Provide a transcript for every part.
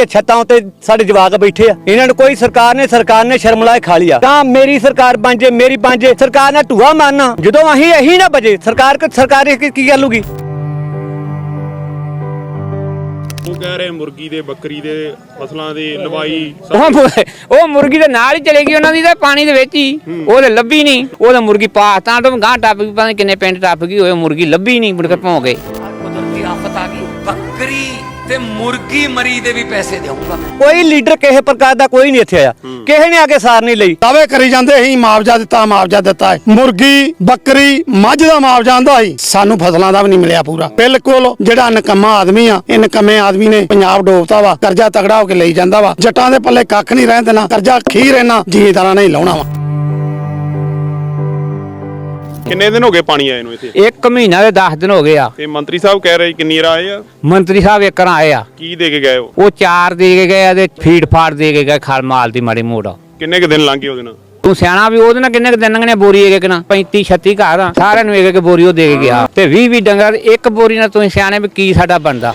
ਇਹ ਛੱਤਾਂ ਉੱਤੇ ਸਾਡੇ ਜਵਾਕ ਬੈਠੇ ਆ। ਇਹਨਾਂ ਨੂੰ ਕੋਈ ਸਰਕਾਰ ਨੇ ਸਰਕਾਰ ਨੇ ਸ਼ਰਮ ਖਾ ਲਿਆ। ਤਾਂ ਮੇਰੀ ਸਰਕਾਰ ਬਣ ਜੇ ਮੇਰੀ ਬਣ ਜੇ ਸਰਕਾਰ ਨੇ ਢੂਆ ਮਾਰਨਾ। ਜਦੋਂ ਅਸੀਂ ਇਹੀ ਨਾ ਬਜੇ ਸਰਕਾਰ ਕਿ ਸਰਕਾਰ ਇਹ ਕੀ- ਕੀ ਉਹ ਕਹਿ ਰਹੇ ਮੁਰਗੀ ਦੇ ਬੱਕਰੀ ਦੇ ਫਸਲਾਂ ਦੀ ਲਵਾਈ ਉਹ ਮੁ- ਉਹ ਮੁਰਗੀ ਦੇ ਨਾਲ ਹੀ ਚਲੇਗੀ ਉਹਨਾਂ ਦੀ ਤਾਂ ਪਾਣੀ ਦੇ ਵਿੱਚ ਹੀ। ਉਹ ਤੇ ਲੱਭੀ ਨਹੀਂ। ਉਹ ਤਾਂ ਮੁਰਗੀ ਪਾਕਿਸਤਾਨ ਤੋਂ ਗਾਂ ਟੱਪ ਗਈ ਪਤਾ ਨੀ ਕਿੰਨੇ ਪਿੰਡ ਟੱਪ ਗਈ ਉਹ ਮੁਰਗੀ ਲੱਭੀ ਨਹੀਂ ਮੁੜ ਕੇ ਭੌਂ ਗਏ। ਕੁਦਰਤੀ ਆਫਤ ਆ ਗਈ। ਬੱਕਰੀ ਤੇ ਮੁਰਗੀ ਮਰੀ ਦੇ ਵੀ ਪੈਸੇ ਦੇਊਂਗਾ। ਮੈਂ ਕੋਈ ਲੀਡਰ ਕਿਸੇ ਪ੍ਰਕਾਰ ਦਾ ਕੋਈ ਨਹੀਂ ਇੱਥੇ ਆਇਆ। ਕਿਸੇ ਨੇ ਆ ਕੇ ਸਾਰ ਨਹੀਂ ਲਈ। ਦਾਅਵੇ ਕਰੀ ਜਾਂਦੇ ਅਸੀਂ ਮੁਆਵਜ਼ਾ ਦਿੱਤਾ ਮੁਆਵਜ਼ਾ ਦਿੱਤਾ ਹੈ। ਮੁਰਗੀ ਬੱਕਰੀ ਮੱਝ ਦਾ ਮੁਆਵਜ਼ਾ ਆਂਦਾ ਸੀ। ਸਾਨੂੰ ਫਸਲਾਂ ਦਾ ਵੀ ਨਹੀਂ ਮਿਲਿਆ ਪੂਰਾ। ਬਿਲਕੁਲ ਜਿਹੜਾ ਨਕਮਾ ਆਦਮੀ ਆ ਇਹ ਨਕਮੇ ਆਦਮੀ ਨੇ ਪੰਜਾਬ ਡੋਬਤਾ ਵਾ ਕਰਜ਼ਾ ਤਗੜਾ ਹੋ ਕੇ ਲਈ ਜਾਂਦਾ ਵਾ। ਜੱਟਾਂ ਦੇ ਪੱਲੇ ਕੱਖ ਨਹੀਂ ਰਹਿਣ ਦੇਣਾ ਕਰਜ਼ਾ ਖੀਰ ਇਹਨਾਂ ਜ਼ਿਮੀਂਦਾਰਾਂ ਨੇ ਲਾਉਣਾ ਵਾ। ਕਿੰਨੇ ਦਿਨ ਹੋ ਗਏ ਪਾਣੀ ਆਏ ਨੂੰ ਇੱਥੇ? ਇੱਕ ਮਹੀਨਾ ਦੇ 10 ਦਿਨ ਹੋ ਗਏ ਆ। ਤੇ ਮੰਤਰੀ ਸਾਹਿਬ ਕਹਿ ਰਹੇ ਕਿੰਨੀ ਰਾ ਆਏ ਆ? ਮੰਤਰੀ ਸਾਹਿਬ ਇੱਕ ਰਾਂ ਆਏ ਆ। ਕੀ ਦੇ ਕੇ ਗਏ ਉਹ? ਉਹ ਚਾਰ ਦੇ ਕੇ ਗਏ ਆ ਤੇ ਫੀਡ ਫਾੜ ਦੇ ਕੇ ਗਏ ਖਲ ਮਾਲ ਦੀ ਮਾੜੀ ਮੋੜ। ਕਿੰਨੇ ਕੁ ਦਿਨ ਲੰਘ ਗਏ ਉਹਦੇ ਨਾਲ? ਤੂੰ ਸਿਆਣਾ ਵੀ ਉਹਦੇ ਨਾਲ ਕਿੰਨੇ ਕੁ ਦਿਨ ਲੰਘਣੇ ਬੋਰੀ ਇੱਕ ਇੱਕ ਨਾ 35 36 ਘਰ ਆ। ਸਾਰਿਆਂ ਨੂੰ ਇੱਕ ਇੱਕ ਬੋਰੀ ਉਹ ਦੇ ਕੇ ਗਿਆ। ਤੇ 20 20 ਡੰਗਰ ਇੱਕ ਬੋਰੀ ਨਾਲ ਤੁਸੀਂ ਸਿਆਣੇ ਵੀ ਕੀ ਸਾਡਾ ਬਣਦਾ?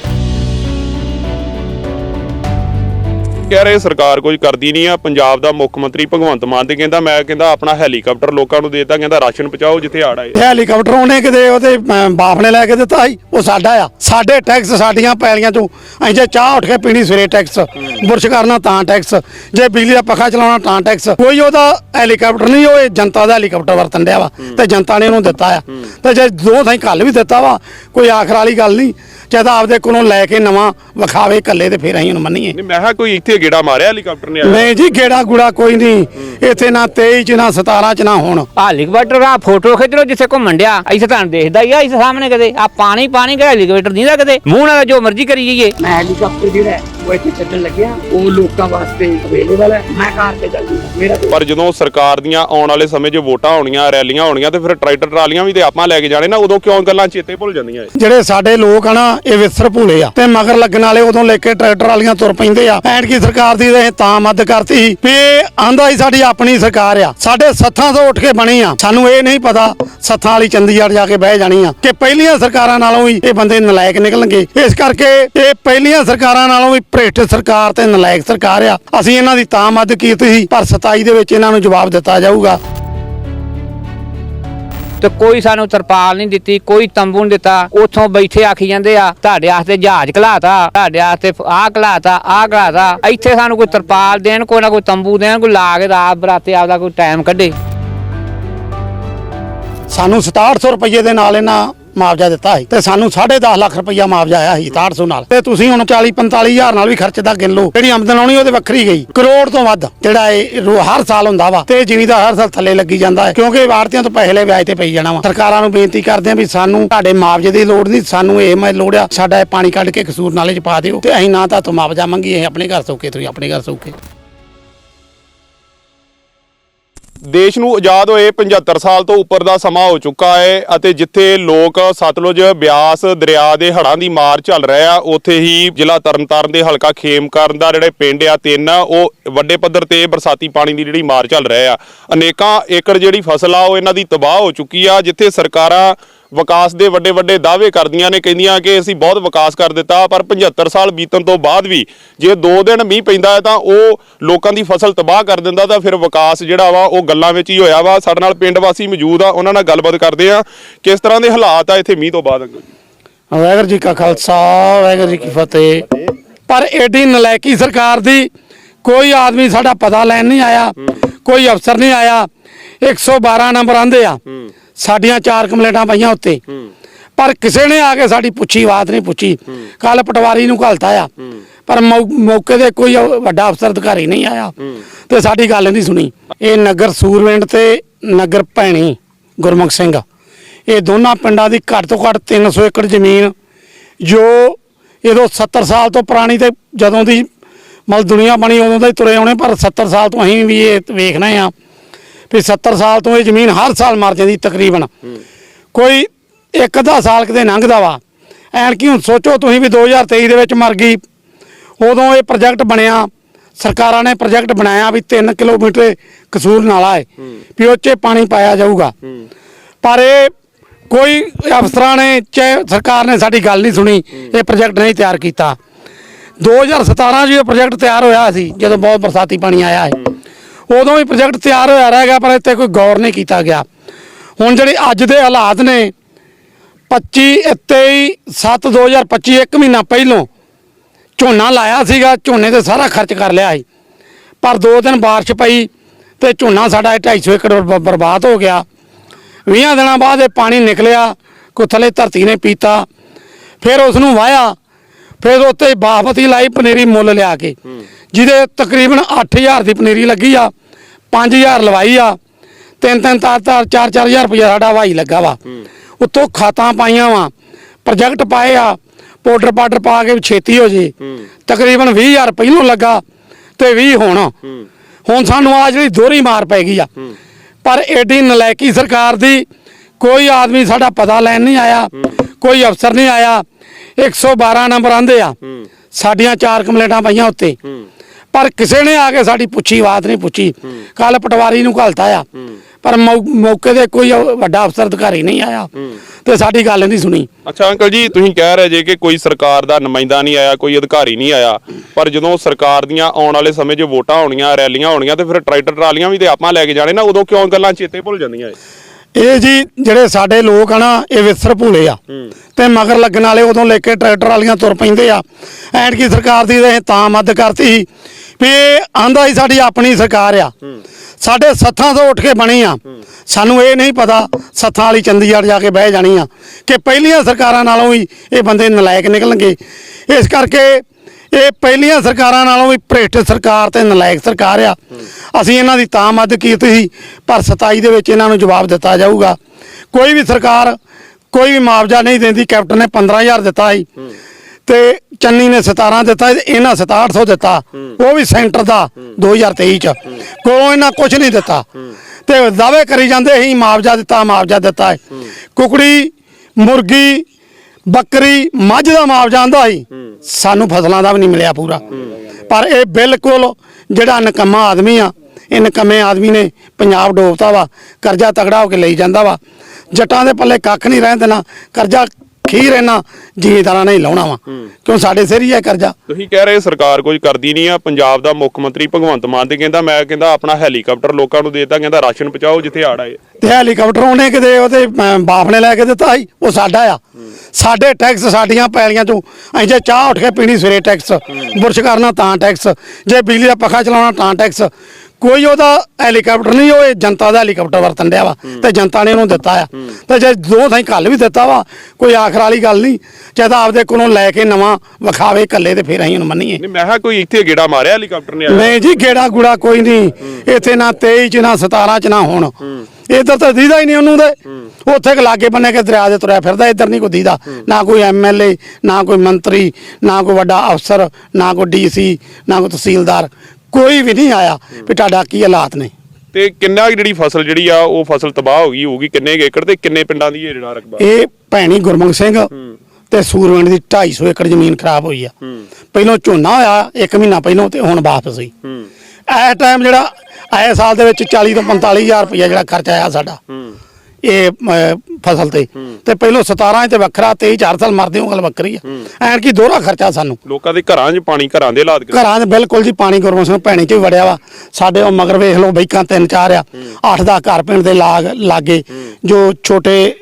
ਕਹਿ ਰਹੇ ਸਰਕਾਰ ਕੁਝ ਕਰਦੀ ਨਹੀਂ ਆ। ਪੰਜਾਬ ਦਾ ਮੁੱਖ ਮੰਤਰੀ ਭਗਵੰਤ ਮਾਨ ਤੇ ਕਹਿੰਦਾ ਮੈਂ ਕਹਿੰਦਾ ਆਪਣਾ ਹੈਲੀਕਾਪਟਰ ਲੋਕਾਂ ਨੂੰ ਦੇਤਾ ਕਹਿੰਦਾ ਰਾਸ਼ਨ ਪਹੁੰਚਾਓ ਜਿੱਥੇ ਹੜ੍ਹ ਆਏ। ਹੈਲੀਕਾਪਟਰ ਉਹਨੇ ਕਿਤੇ ਉਹਦੇ ਬਾਪ ਨੇ ਲੈ ਕੇ ਦਿੱਤਾ ਸੀ ਉਹ ਸਾਡਾ ਆ। ਸਾਡੇ ਟੈਕਸ ਸਾਡੀਆਂ ਪੈਲੀਆਂ ਚੋਂ ਅਸੀਂ ਜੇ ਚਾਹ ਉੱਠ ਕੇ ਪੀਣੀ ਸਵੇਰੇ ਟੈਕਸ ਬੁਰਸ਼ ਕਰਨਾ ਤਾਂ ਟੈਕਸ ਜੇ ਬਿਜਲੀ ਦਾ ਪੱਖਾ ਚਲਾਉਣਾ ਤਾਂ ਟੈਕਸ। ਕੋਈ ਉਹਦਾ ਹੈਲੀਕਾਪਟਰ ਨਹੀਂ ਉਹ ਜਨਤਾ ਦਾ ਹੈਲੀਕਾਪਟਰ ਵਰਤਣ ਡਿਆ ਵਾ ਤੇ ਜਨਤਾ ਨੇ ਉਹਨੂੰ ਦਿੱਤਾ ਆ। ਤੇ ਜੇ ਦੋ ਥਾਈ ਕੱਲ ਵੀ ਦਿੱਤਾ ਵਾ ਕੋਈ ਆਖਰ ਵਾਲੀ ਗੱਲ ਨਹੀਂ ਜੇ ਤਾਂ ਆਪਦੇ ਕੋਲੋਂ ਲੈ ਕੇ ਨਵਾਂ ਵਿਖਾਵੇ ਕੱਲੇ ਤੇ ਫਿਰ ਅਸੀਂ ਉਹਨੂੰ ਮੰਨੀਏ। ਨਹੀਂ ਮੈਂ ਕਿਹਾ ਕੋਈ ਇੱਥੇ ਗੇੜਾ ਮਾਰਿਆ ਹੈਲੀਕਾਪਟਰ ਨੇ ਆਇਆ ਨਹੀਂ ਜੀ ਗੇੜਾ ਗੁੜਾ ਕੋਈ ਨਹੀਂ। ਇੱਥੇ ਨਾ 23 ਚ ਨਾ 17 ਚ ਨਾ ਹੁਣ। ਹੈਲੀਕਾਪਟਰ ਆ ਫੋਟੋ ਖਿੱਚ ਲਓ ਜਿੱਥੇ ਘੁੰਮਣ ਡਿਆ। ਇੱਥੇ ਤੁਹਾਨੂੰ ਦੇਖਦਾ ਹੀ ਆ ਇਸ ਸਾਹਮਣੇ ਕਦੇ। ਆ ਪਾਣੀ ਪਾਣੀ ਕਿ ਹੈਲੀਕਾਪਟਰ ਨਹੀਂ ਦਾ ਕਦੇ? ਮੂੰਹ ਨਾਲ ਜੋ ਮਰਜ਼ੀ ਕਰੀ ਜਾਈਏ। ਮੈਂ ਹੈਲੀਕਾਪਟਰ ਜਿਹੜਾ ਉਹ ਇੱਥੇ ਚੱਲਣ ਲੱਗਿਆ। ਉਹ ਲੋਕਾਂ ਵਾਸਤੇ ਅਵੇਲੇਬਲ ਹੈ। ਮੈਂ ਕਾਰ ਤੇ ਚੱਲਦੀ ਹਾਂ। ਮੇਰਾ ਕੋਈ ਪਰ ਜਦੋਂ ਸਰਕਾਰ ਦੀਆਂ ਆਉਣ ਵਾਲੇ ਸਮੇਂ 'ਚ ਵੋਟਾਂ ਹੋਣੀਆਂ ਰੈਲੀਆਂ ਹੋਣੀਆਂ ਤੇ ਫਿਰ ਟਰੈਕਟਰ ਟਰਾਲੀਆਂ ਵੀ ਤੇ ਆਪਾਂ ਲੈ ਕੇ ਜਾਣੇ ਨਾ ਉਦੋਂ ਕਿਉਂ ਗੱਲਾਂ ਚੇਤੇ ਭੁੱਲ ਜਾਂਦੀਆਂ ਇਹ? ਜਿਹੜੇ ਸਾਡੇ ਲੋਕ ਆ ਨਾ ਇਹ ਵਿਸਰ ਭੂਲੇ ਆ। ਤੇ ਮਗਰ ਲੱਗਣ ਵਾਲੇ ਉਦੋਂ ਲੈ ਕੇ ਟਰੈਕਟਰ ਵਾਲੀਆਂ ਤੁਰ ਪੈਂਦੇ ਆ। ਐਂਡ ਕੀ ਸਰਕਾਰ ਦੀ ਇਹ ਤਾਂ ਮਦਦ ਕਰਤੀ ਸੀ ਵੀ ਆਂਦਾ ਹੀ ਸਾਡੀ ਆਪਣੀ ਸਰਕਾਰ ਆ। ਸਾਡੇ ਸੱਥਾਂ ਤੋਂ ਉੱਠ ਕੇ ਬਣੀ ਆ। ਸਾਨੂੰ ਇਹ ਨਹੀਂ ਪਤਾ ਸੱਥਾਂ ਵਾਲੀ ਚੰਡੀਗੜ੍ਹ ਜਾ ਕੇ ਬਹਿ ਜਾਣੀ ਆ। ਕਿ ਪਹਿਲੀਆਂ ਸਰਕਾਰਾਂ ਨਾਲੋਂ ਵੀ ਇਹ ਬੰਦੇ ਨਲਾਇਕ ਨਿਕਲਣਗੇ। ਇਸ ਕਰਕੇ ਇਹ ਪਹਿਲੀਆਂ ਸਰਕਾਰਾਂ ਨਾਲੋਂ ਵੀ ਭ੍ਰਿਸ਼ਟ ਸਰਕਾਰ ਤੇ ਨਲਾਇਕ ਸਰਕਾਰ ਆ। ਅਸੀਂ ਇਹਨਾਂ ਦੀ ਤਾਂ ਮਦਦ ਕੀਤੀ ਸੀ ਪਰ 27 ਦੇ ਵਿੱਚ ਇਹਨਾਂ ਨੂੰ ਜਵਾਬ ਦਿੱਤਾ ਜਾਊਗਾ। ਤੇ ਕੋਈ ਸਾਨੂੰ ਤਰਪਾਲ ਨਹੀਂ ਦਿੱਤੀ ਕੋਈ ਤੰਬੂ ਨਹੀਂ ਦਿੱਤਾ। ਉੱਥੋਂ ਬੈਠੇ ਆਖੀ ਜਾਂਦੇ ਆ ਤੁਹਾਡੇ ਵਾਸਤੇ ਜਹਾਜ਼ ਘਲਾਤਾ ਤੁਹਾਡੇ ਵਾਸਤੇ ਆਹ ਘਲਾਤਾ ਆਹ ਘਲਾਤਾ। ਇੱਥੇ ਸਾਨੂੰ ਕੋਈ ਤਰਪਾਲ ਦੇਣ ਕੋਈ ਨਾ ਕੋਈ ਤੰਬੂ ਦੇਣ ਕੋਈ ਲਾ ਕੇ ਰਾਤ ਬਰਾਤੇ ਆਪਦਾ ਕੋਈ ਟਾਈਮ ਕੱਢੇ। ਸਾਨੂੰ 6700 ਰੁਪਏ ਦੇ ਨਾਲ ਇਹਨਾਂ ਮੁਆਵਜ਼ਾ ਦਿੱਤਾ ਸੀ। ਤੇ ਸਾਨੂੰ 10.5 ਲੱਖ ਰੁਪਇਆ ਮੁਆਵਜ਼ਾ ਆਇਆ ਸੀ 6700 ਨਾਲ। ਤੇ ਤੁਸੀਂ ਹੁਣ 40 45 ਹਜ਼ਾਰ ਨਾਲ ਵੀ ਖਰਚਦਾ ਗਿਣ ਲਓ। ਜਿਹੜੀ ਆਮਦਨ ਆਉਣੀ ਉਹਦੇ ਵੱਖਰੀ ਗਈ। ਕਰੋੜ ਤੋਂ ਵੱਧ, ਜਿਹੜਾ ਇਹ ਹਰ ਸਾਲ ਹੁੰਦਾ ਵਾ। ਤੇ ਜ਼ਿਮੀਦਾਰ ਹਰ ਸਾਲ ਥੱਲੇ ਲੱਗੀ ਜਾਂਦਾ ਹੈ। ਕਿਉਂਕਿ ਵਾਰਤੀਆਂ ਤੋਂ ਪੈਸੇ ਵਿਆਜ ਤੇ ਪਈ ਜਾਣਾ ਵਾ। ਸਰਕਾਰਾਂ ਨੂੰ ਬੇਨਤੀ ਕਰਦੇ ਆ ਵੀ ਸਾਨੂੰ ਤੁਹਾਡੇ ਮੁਆਵਜ਼ੇ ਦੀ ਲੋੜ ਨਹੀਂ। ਸਾਨੂੰ ਇਹ ਮੈਂ ਲੋੜ ਆ ਸਾਡਾ ਇਹ ਪਾਣੀ ਕੱਢ ਕੇ ਕਸੂਰ ਨਾਲੇ 'ਚ ਪਾ ਦਿਓ। ਤੇ ਅਸੀਂ ਨਾ ਤਾਂ ਤੋਂ ਮੁਆਵਜ਼ਾ ਮੰਗੀਏ, ਅਸੀਂ ਆਪਣੇ ਘਰ ਸੌਕੇ ਤੁਸੀਂ ਆਪਣੇ ਘਰ ਸੌਕੇ ਦੇਸ਼ ਨੂੰ ਆਜ਼ਾਦ ਹੋਏ 75 ਸਾਲ ਤੋਂ ਉੱਪਰ ਦਾ ਸਮਾਂ ਹੋ ਚੁੱਕਾ ਹੈ ਅਤੇ ਜਿੱਥੇ ਲੋਕ ਸਤਲੁਜ, ਬਿਆਸ, ਦਰਿਆ ਦੇ ਹੜ੍ਹਾਂ ਦੀ ਮਾਰ ਝੱਲ ਰਹੇ ਆ ਉੱਥੇ ਹੀ ਜ਼ਿਲ੍ਹਾ ਤਰਨਤਾਰਨ ਦੇ ਹਲਕਾ ਖੇਮਕਰਨ ਦਾ ਜਿਹੜੇ ਪਿੰਡ ਆ, ਤਿੰਨ, ਉਹ ਵੱਡੇ ਪੱਧਰ ਤੇ ਬਰਸਾਤੀ ਪਾਣੀ ਦੀ ਜਿਹੜੀ ਮਾਰ ਝੱਲ ਰਹੇ ਆ ਅਨੇਕਾਂ ਏਕੜ ਜਿਹੜੀ ਫਸਲ ਆ, ਉਹ ਇਹਨਾਂ ਦੀ ਤਬਾਹ ਹੋ ਚੁੱਕੀ ਆ, ਜਿੱਥੇ ਸਰਕਾਰਾਂ ਵਿਕਾਸ ਦੇ ਵੱਡੇ ਵੱਡੇ ਦਾਅਵੇ ਕਰਦੀਆਂ ਨੇ, ਕਹਿੰਦੀਆਂ ਕਿ ਅਸੀਂ ਬਹੁਤ ਵਿਕਾਸ ਕਰ ਦਿੱਤਾ, ਪਰ 75 ਸਾਲ ਬੀਤਣ ਤੋਂ ਬਾਅਦ ਵੀ ਜੇ 2 ਦਿਨ ਮੀਂਹ ਪੈਂਦਾ ਹੈ ਤਾਂ ਉਹ ਲੋਕਾਂ ਦੀ ਫਸਲ ਤਬਾਹ ਕਰ ਦਿੰਦਾ ਤਾਂ ਫਿਰ ਵਿਕਾਸ ਜਿਹੜਾ ਵਾ, ਉਹ ਗੱਲਾਂ ਵਿੱਚ ਹੀ ਹੋਇਆ ਵਾ। ਸਾਡੇ ਨਾਲ ਪਿੰਡ ਵਾਸੀ ਮੌਜੂਦ ਆ, ਉਹਨਾਂ ਨਾਲ ਗੱਲਬਾਤ ਕਰਦੇ ਆ ਕਿਸ ਤਰ੍ਹਾਂ ਦੇ ਹਾਲਾਤ ਆ ਇੱਥੇ ਮੀਂਹ ਤੋਂ ਬਾਅਦ? ਵਾਹਿਗੁਰੂ ਜੀ ਕਾ ਖਾਲਸਾ, ਵਾਹਿਗੁਰੂ ਜੀ ਕੀ ਫਤਿਹ। ਪਰ ਏਡੀ ਨਲਾਇਕੀ ਸਰਕਾਰ ਦੀ ਕੋਈ ਆਦਮੀ ਸਾਡਾ ਪਤਾ ਲੈਣ ਨਹੀਂ ਆਇਆ, ਕੋਈ ਅਫਸਰ ਨਹੀਂ ਆਇਆ। 112 ਨੰਬਰ ਆਂਦੇ ਆ। ਸਾਡੀਆਂ ਚਾਰ ਕੰਪਲੇਂਟਾਂ ਪਈਆਂ ਉੱਤੇ। ਪਰ ਕਿਸੇ ਨੇ ਆ ਕੇ ਸਾਡੀ ਪੁੱਛੀ ਬਾਤ ਨਹੀਂ ਪੁੱਛੀ। ਕੱਲ ਪਟਵਾਰੀ ਨੂੰ ਘਲਤਾ ਆ। ਪਰ ਮੌਕੇ ਤੇ ਕੋਈ ਵੱਡਾ ਅਫਸਰ ਅਧਿਕਾਰੀ ਨਹੀਂ ਆਇਆ। ਤੇ ਸਾਡੀ ਗੱਲ ਨਹੀਂ ਸੁਣੀ। ਇਹ ਨਗਰ ਸੂਰਵਿੰਡ ਤੇ ਨਗਰ ਭੈਣੀ ਗੁਰਮੁਖ ਸਿੰਘ। ਇਹ ਦੋਨਾਂ ਪਿੰਡਾਂ ਦੀ ਘੱਟ ਤੋਂ ਘੱਟ 300 ਏਕੜ ਜ਼ਮੀਨ ਜੋ ਇਹਦੋਂ 70 ਸਾਲ ਤੋਂ ਪੁਰਾਣੀ ਤੇ ਜਦੋਂ ਦੀ ਮਤਲਬ ਦੁਨੀਆ ਬਣੀ ਉਦੋਂ ਦਾ ਹੀ ਤੁਰੇ ਆਉਣੇ ਪਰ 70 ਸਾਲ ਤੋਂ ਅਸੀਂ ਵੀ ਇਹ ਵੇਖਣਾ ਆ। ਵੀ 70 ਸਾਲ ਤੋਂ ਇਹ ਜ਼ਮੀਨ ਹਰ ਸਾਲ ਮਰ ਜਾਂਦੀ ਤਕਰੀਬਨ। ਕੋਈ ਇੱਕ ਅੱਧਾ ਸਾਲ ਕਿਤੇ ਲੰਘਦਾ ਵਾ। ਐਨ ਕੀ ਹੁਣ ਸੋਚੋ ਤੁਸੀਂ ਵੀ 2023 ਦੇ ਵਿੱਚ ਮਰ ਗਈ। ਉਦੋਂ ਇਹ ਪ੍ਰੋਜੈਕਟ ਬਣਿਆ। ਸਰਕਾਰਾਂ ਨੇ ਪ੍ਰੋਜੈਕਟ ਬਣਾਇਆ ਵੀ 3 ਕਿਲੋਮੀਟਰ ਕਸੂਰ ਨਾਲਾ ਹੈ। ਵੀ ਉਹ 'ਚ ਪਾਣੀ ਪਾਇਆ ਜਾਊਗਾ। ਪਰ ਇਹ ਕੋਈ ਅਫਸਰਾਂ ਨੇ ਚਾਹੇ ਸਰਕਾਰ ਨੇ ਸਾਡੀ ਗੱਲ ਨਹੀਂ ਸੁਣੀ। ਇਹ ਪ੍ਰੋਜੈਕਟ ਨਹੀਂ ਤਿਆਰ ਕੀਤਾ। 2017 'ਚ ਇਹ ਪ੍ਰੋਜੈਕਟ ਤਿਆਰ ਹੋਇਆ ਸੀ ਜਦੋਂ ਬਹੁਤ ਬਰਸਾਤੀ ਪਾਣੀ ਆਇਆ ਹੈ। ਉਦੋਂ ਵੀ ਪ੍ਰੋਜੈਕਟ ਤਿਆਰ ਹੋਇਆ ਰਹਿ ਗਿਆ ਪਰ ਇੱਥੇ ਕੋਈ ਗੌਰ ਨਹੀਂ ਕੀਤਾ ਗਿਆ। ਹੁਣ ਜਿਹੜੇ ਅੱਜ ਦੇ ਹਾਲਾਤ ਨੇ 25 23 7 2025 ਇੱਕ ਮਹੀਨਾ ਪਹਿਲੋਂ ਝੋਨਾ ਲਾਇਆ ਸੀਗਾ ਝੋਨੇ ਤੇ ਸਾਰਾ ਖਰਚ ਕਰ ਲਿਆ ਸੀ। ਪਰ ਦੋ ਦਿਨ ਬਾਰਿਸ਼ ਪਈ ਤੇ ਝੋਨਾ ਸਾਡਾ 250 ਏਕੜ ਬਰਬਾਦ ਹੋ ਗਿਆ। 20 ਦਿਨਾਂ ਬਾਅਦ ਇਹ ਪਾਣੀ ਨਿਕਲਿਆ ਕੋ ਥਲੇ ਧਰਤੀ ਨੇ ਪੀਤਾ। ਫਿਰ ਉਸ ਨੂੰ ਵਾਇਆ ਫਿਰ ਉੱਤੇ ਬਾਸਮਤੀ ਲਾਈ ਪਨੀਰੀ ਮੁੱਲ ਲਿਆ ਕੇ। ਜਿਹਦੇ ਤਕਰੀਬਨ 8000 ਦੀ ਪਨੀਰੀ ਲੱਗੀ ਆ। 5000 ਲਵਾਈ ਆ। ਤਿੰਨ ਤਿੰਨ ਚਾਰ ਚਾਰ ਹਜ਼ਾਰ ਰੁਪਇਆ ਸਾਡਾ ਵਾਈ ਲੱਗਾ ਵਾ। ਉੱਤੋਂ ਖਾਤਾਂ ਪਾਈਆਂ ਵਾ। ਪ੍ਰੋਜੈਕਟ ਪਾਏ ਆ। ਪਾਊਡਰ ਪਾਊਡਰ ਪਾ ਕੇ ਛੇਤੀ ਹੋ ਜੇ। ਤਕਰੀਬਨ 20000 ਪਹਿਲੋਂ ਲੱਗਾ ਤੇ 20 ਹੁਣ। ਹੁਣ ਸਾਨੂੰ ਆ ਜਿਹੜੀ ਦੋਹਰੀ ਮਾਰ ਪੈ ਗਈ ਆ। ਪਰ ਐਡੀ ਨਲਾਇਕੀ ਸਰਕਾਰ ਦੀ ਕੋਈ ਆਦਮੀ ਸਾਡਾ ਪਤਾ ਲੈਣ ਨਹੀਂ ਆਇਆ। ਕੋਈ ਅਫਸਰ ਨਹੀਂ ਆਇਆ। 112 ਨੰਬਰ ਆਂਦੇ ਆ। ਸਾਡੀਆਂ ਚਾਰ ਕੰਪਲੇਂਟਾਂ ਪਈਆਂ ਉੱਤੇ। ਪਰ ਕਿਸੇ ਨੇ ਆ ਕੇ ਸਾਡੀ ਪੁੱਛੀ ਬਾਤ ਨਹੀਂ ਪੁੱਛੀ। ਕੱਲ ਪਟਵਾਰੀ ਨੂੰ ਘਲਤਾ ਆ। ਪਰ ਮੌਕੇ ਤੇ ਕੋਈ ਵੱਡਾ ਅਫਸਰ ਅਧਿਕਾਰੀ ਨਹੀਂ ਆਇਆ। ਤੇ ਸਾਡੀ ਗੱਲ ਨਹੀਂ ਸੁਣੀ। ਅੱਛਾ ਅੰਕਲ ਜੀ ਤੁਸੀਂ ਕਹਿ ਰਹੇ ਜੇ ਕਿ ਕੋਈ ਸਰਕਾਰ ਦਾ ਨੁਮਾਇੰਦਾ ਨਹੀਂ ਆਇਆ ਕੋਈ ਅਧਿਕਾਰੀ ਨਹੀਂ ਆਇਆ। ਪਰ ਜਦੋਂ ਸਰਕਾਰ ਦੀਆਂ ਆਉਣ ਵਾਲੇ ਸਮੇਂ 'ਚ ਵੋਟਾਂ ਹੋਣੀਆਂ ਰੈਲੀਆਂ ਹੋਣੀਆਂ ਤੇ ਫਿਰ ਟਰੈਕਟਰ ਟਰਾਲੀਆਂ ਵੀ ਤੇ ਆਪਾਂ ਲੈ ਕੇ ਜਾਣੇ ਨਾ ਉਦੋਂ ਕਿਉਂ ਗੱਲਾਂ ਚੇਤੇ ਭੁੱਲ ਜਾਂਦੀਆਂ ਇਹ? ਇਹ ਜੀ ਜਿਹੜੇ ਸਾਡੇ ਲੋਕ ਆ ਨਾ ਇਹ ਵਿਸਰ ਭੂਲੇ ਆ। ਤੇ ਮਗਰ ਲੱਗਣ ਵਾਲੇ ਉਦੋਂ ਲੈ ਕੇ ਟਰੈਕਟਰ ਵਾਲੀਆਂ ਤੁਰ ਪੈਂਦੇ ਆ। ਐਂਡ ਕੀ ਸਰਕਾਰ ਦੀ ਇਹ ਤਾਂ ਮਦਦ ਕਰਤੀ ਸੀ ਵੀ ਇਹ ਆਂਦਾ ਹੀ ਸਾਡੀ ਆਪਣੀ ਸਰਕਾਰ ਆ। ਸਾਡੇ ਸੱਥਾਂ ਤੋਂ ਉੱਠ ਕੇ ਬਣੀ ਆ। ਸਾਨੂੰ ਇਹ ਨਹੀਂ ਪਤਾ ਸੱਥਾਂ ਵਾਲੀ ਚੰਡੀਗੜ੍ਹ ਜਾ ਕੇ ਬਹਿ ਜਾਣੀ ਆ। ਕਿ ਪਹਿਲੀਆਂ ਸਰਕਾਰਾਂ ਨਾਲੋਂ ਵੀ ਇਹ ਬੰਦੇ ਨਲਾਇਕ ਨਿਕਲਣਗੇ। ਇਸ ਕਰਕੇ ਇਹ ਪਹਿਲੀਆਂ ਸਰਕਾਰਾਂ ਨਾਲੋਂ ਵੀ ਭ੍ਰਿਸ਼ਟ ਸਰਕਾਰ ਤੇ ਨਲਾਇਕ ਸਰਕਾਰ ਆ। ਅਸੀਂ ਇਹਨਾਂ ਦੀ ਤਾਂ ਮਦਦ ਕੀਤੀ ਸੀ, ਪਰ 27 ਦੇ ਵਿੱਚ ਇਹਨਾਂ ਨੂੰ ਜਵਾਬ ਦਿੱਤਾ ਜਾਊਗਾ। ਕੋਈ ਵੀ ਸਰਕਾਰ ਕੋਈ ਵੀ ਮੁਆਵਜ਼ਾ ਨਹੀਂ ਦਿੰਦੀ, ਕੈਪਟਨ ਨੇ 15000 ਦਿੱਤਾ ਸੀ ਤੇ ਚੰਨੀ ਨੇ 17 ਦਿੱਤਾ ਤੇ ਇਹਨਾਂ 6700 ਦਿੱਤਾ। ਉਹ ਵੀ ਸੈਂਟਰ ਦਾ 2023 ਚ। ਕੋਈ ਇਹਨਾਂ ਕੁਝ ਨਹੀਂ ਦਿੱਤਾ। ਤੇ ਦਾਅਵੇ ਕਰੀ ਜਾਂਦੇ ਸੀ, ਮੁਆਵਜ਼ਾ ਦਿੱਤਾ ਮੁਆਵਜ਼ਾ ਦਿੱਤਾ ਹੈ ਕੁਕੜੀ, ਮੁਰਗੀ, ਬੱਕਰੀ, ਮੱਝ ਦਾ ਮੁਆਵਜ਼ਾ ਆਂਦਾ ਸੀ। ਸਾਨੂੰ ਫਸਲਾਂ ਦਾ ਵੀ ਨਹੀਂ ਮਿਲਿਆ ਪੂਰਾ। ਪਰ ਇਹ ਬਿਲਕੁਲ ਜਿਹੜਾ ਨਕਮਾ ਆਦਮੀ ਆ, ਇਹ ਨਕਮੇ ਆਦਮੀ ਨੇ ਪੰਜਾਬ ਡੋਬਤਾ ਵਾ, ਕਰਜ਼ਾ ਤਗੜਾ ਹੋ ਕੇ ਲਈ ਜਾਂਦਾ ਵਾ। ਜੱਟਾਂ ਦੇ ਪੱਲੇ ਕੱਖ ਨਹੀਂ ਰਹਿਣ ਦੇਣਾ, ਕਰਜ਼ਾ ਖੀਰ ਇਹਨਾਂ ਜ਼ਿਮੀਦਾਰਾਂ ਨੇ ਹੀ ਲਾਉਣਾ ਵਾ। ਕਿਉਂ ਸਾਡੇ ਸਿਰ ਹੀ ਹੈ ਕਰਜ਼ਾ? ਤੁਸੀਂ ਕਹਿ ਰਹੇ ਸਰਕਾਰ ਕੁਝ ਕਰਦੀ ਨਹੀਂ ਆ ਪੰਜਾਬ ਦਾ ਮੁੱਖ ਮੰਤਰੀ ਭਗਵੰਤ ਮਾਨ ਤੇ ਕਹਿੰਦਾ ਮੈਂ ਕਹਿੰਦਾ ਆਪਣਾ ਹੈਲੀਕਾਪਟਰ ਲੋਕਾਂ ਨੂੰ ਦੇਤਾ ਕਹਿੰਦਾ ਰਾਸ਼ਨ ਪਹੁੰਚਾਓ ਜਿੱਥੇ ਹੜ੍ਹ ਆਏ। ਤੇ ਹੈਲੀਕਾਪਟਰ ਉਹਨੇ ਕਿਤੇ ਉਹਦੇ ਬਾਪ ਨੇ ਲੈ ਕੇ ਦਿੱਤਾ ਸੀ ਉਹ ਸਾਡਾ ਆ। ਸਾਡੇ ਟੈਕਸ ਸਾਡੀਆਂ ਪੈਲੀਆਂ ਚੋਂ ਅਸੀਂ ਜੇ ਚਾਹ ਉੱਠ ਕੇ ਪੀਣੀ ਸਵੇਰੇ ਟੈਕਸ ਬੁਰਸ਼ ਕਰਨਾ ਤਾਂ ਟੈਕਸ ਜੇ ਬਿਜਲੀ ਦਾ ਪੱਖਾ ਚਲਾਉਣਾ ਤਾਂ ਟੈਕਸ। ਕੋਈ ਉਹਦਾ ਹੈਲੀਕਾਪਟਰ ਨਹੀਂ ਉਹ ਇਹ ਜਨਤਾ ਦਾ ਹੈਲੀਕਾਪਟਰ ਵਰਤਨ ਡਿਆ ਵਾ ਤੇ ਜਨਤਾ ਨੇ ਉਹਨੂੰ ਦਿੱਤਾ ਆ। ਤੇ ਜੇ ਦੋ ਥਾਈ ਕੱਲ ਵੀ ਦਿੱਤਾ ਵਾ ਕੋਈ ਆਖਰ ਵਾਲੀ ਗੱਲ ਨਹੀਂ ਜੇ ਤਾਂ ਆਪਦੇ ਕੋਲੋਂ ਲੈ ਕੇ ਨਵਾਂ ਵਿਖਾਵੇ ਕੱਲੇ ਤੇ ਫਿਰ ਅਸੀਂ ਉਹਨੂੰ ਮੰਨੀਏ। ਨਹੀਂ ਮੈਂ ਕਿਹਾ ਕੋਈ ਇੱਥੇ ਗੇੜਾ ਮਾਰਿਆ ਹੈਲੀਕਾਪਟਰ ਨੇ ਨਹੀਂ ਜੀ ਗੇੜਾ ਗੁੜਾ ਕੋਈ ਨਹੀਂ। ਇੱਥੇ ਨਾ 23 ਚ ਨਾ 17 ਚ ਨਾ ਹੁਣ। ਇੱਧਰ ਤਾਂ ਦੀਦਾ ਹੀ ਨਹੀਂ ਉਹਨੂੰ ਦੇ ਉੱਥੇ ਕਿ ਲਾਗੇ ਬੰਨੇ ਕੇ ਦਰਿਆ ਦੇ ਤੁਰਿਆ ਫਿਰਦਾ ਇੱਧਰ ਨਹੀਂ ਕੋਈ ਦੀਦਾ। ਨਾ ਕੋਈ ਐਮਐਲਏ ਨਾ ਕੋਈ ਮੰਤਰੀ ਨਾ ਕੋਈ ਵੱਡਾ ਅਫਸਰ ਨਾ ਕੋਈ ਡੀਸੀ ਨਾ ਕੋਈ ਤਹਿਸੀਲਦਾਰ। ਕੋਈ ਵੀ ਨਹੀਂ ਆਇਆ ਵੀ ਤੁਹਾਡਾ ਕੀ ਹਾਲਾਤ ਨੇ। ਤੇ ਕਿੰਨਾ ਕੁ ਜਿਹੜੀ ਫਸਲ ਜਿਹੜੀ ਆ ਉਹ ਫਸਲ ਤਬਾਹ ਹੋ ਗਈ ਹੋਊਗੀ ਕਿੰਨੇ ਕੁ ਏਕੜ ਤੇ ਕਿੰਨੇ ਪਿੰਡਾਂ ਦੀ ਇਹ ਜਿਹੜਾ ਰਕਬਾ? ਇਹ ਭੈਣੀ ਗੁਰਮੁਖ ਸਿੰਘ ਤੇ ਸੂਰਵਿੰਡ ਦੀ 250 ਏਕੜ ਜ਼ਮੀਨ ਖਰਾਬ ਹੋਈ ਆ। ਪਹਿਲੋਂ ਝੋਨਾ ਹੋਇਆ ਇੱਕ ਮਹੀਨਾ ਪਹਿਲੋਂ ਤੇ ਹੁਣ ਵਾਪਸ ਹੋਈ ਇਸ ਟਾਈਮ ਜਿਹੜਾ ਆਏ ਸਾਲ ਦੇ ਵਿੱਚ 40 ਤੋਂ 45000 ਰੁਪਇਆ ਜਿਹੜਾ ਖਰਚਾ ਆਇਆ ਸਾਡਾ। ਇਹ ਫਸਲ ਤੇ। ਤੇ ਪਹਿਲੋਂ 17 ਤੇ ਵੱਖਰਾ 23 ਚਾਰ ਸਾਲ ਮਰਦੇ ਹੋ ਗੱਲ ਵੱਖਰੀ ਆ। ਐਨ ਕੀ ਦੋਹਰਾ ਖਰਚਾ ਸਾਨੂੰ। ਲੋਕਾਂ ਦੇ ਘਰਾਂ 'ਚ ਪਾਣੀ ਘਰਾਂ ਦੇ ਹਾਲਾਤ ਘਰਾਂ ਦੇ ਬਿਲਕੁਲ ਜੀ ਪਾਣੀ ਗੁਰਮੁਖ ਸਿੰਘ ਭੈਣੀ ਚ ਵੀ ਵੜਿਆ ਵਾ। ਸਾਡੇ ਉਹ ਮਗਰ ਵੇਖ ਲਓ ਬੈਕਾਂ ਤਿੰਨ ਚਾਰ ਆ। ਅੱਠ ਦਾ ਘਰ ਪਿੰਡ ਦੇ ਲਾਗ ਲਾਗੇ। ਜੋ ਛੋਟੇ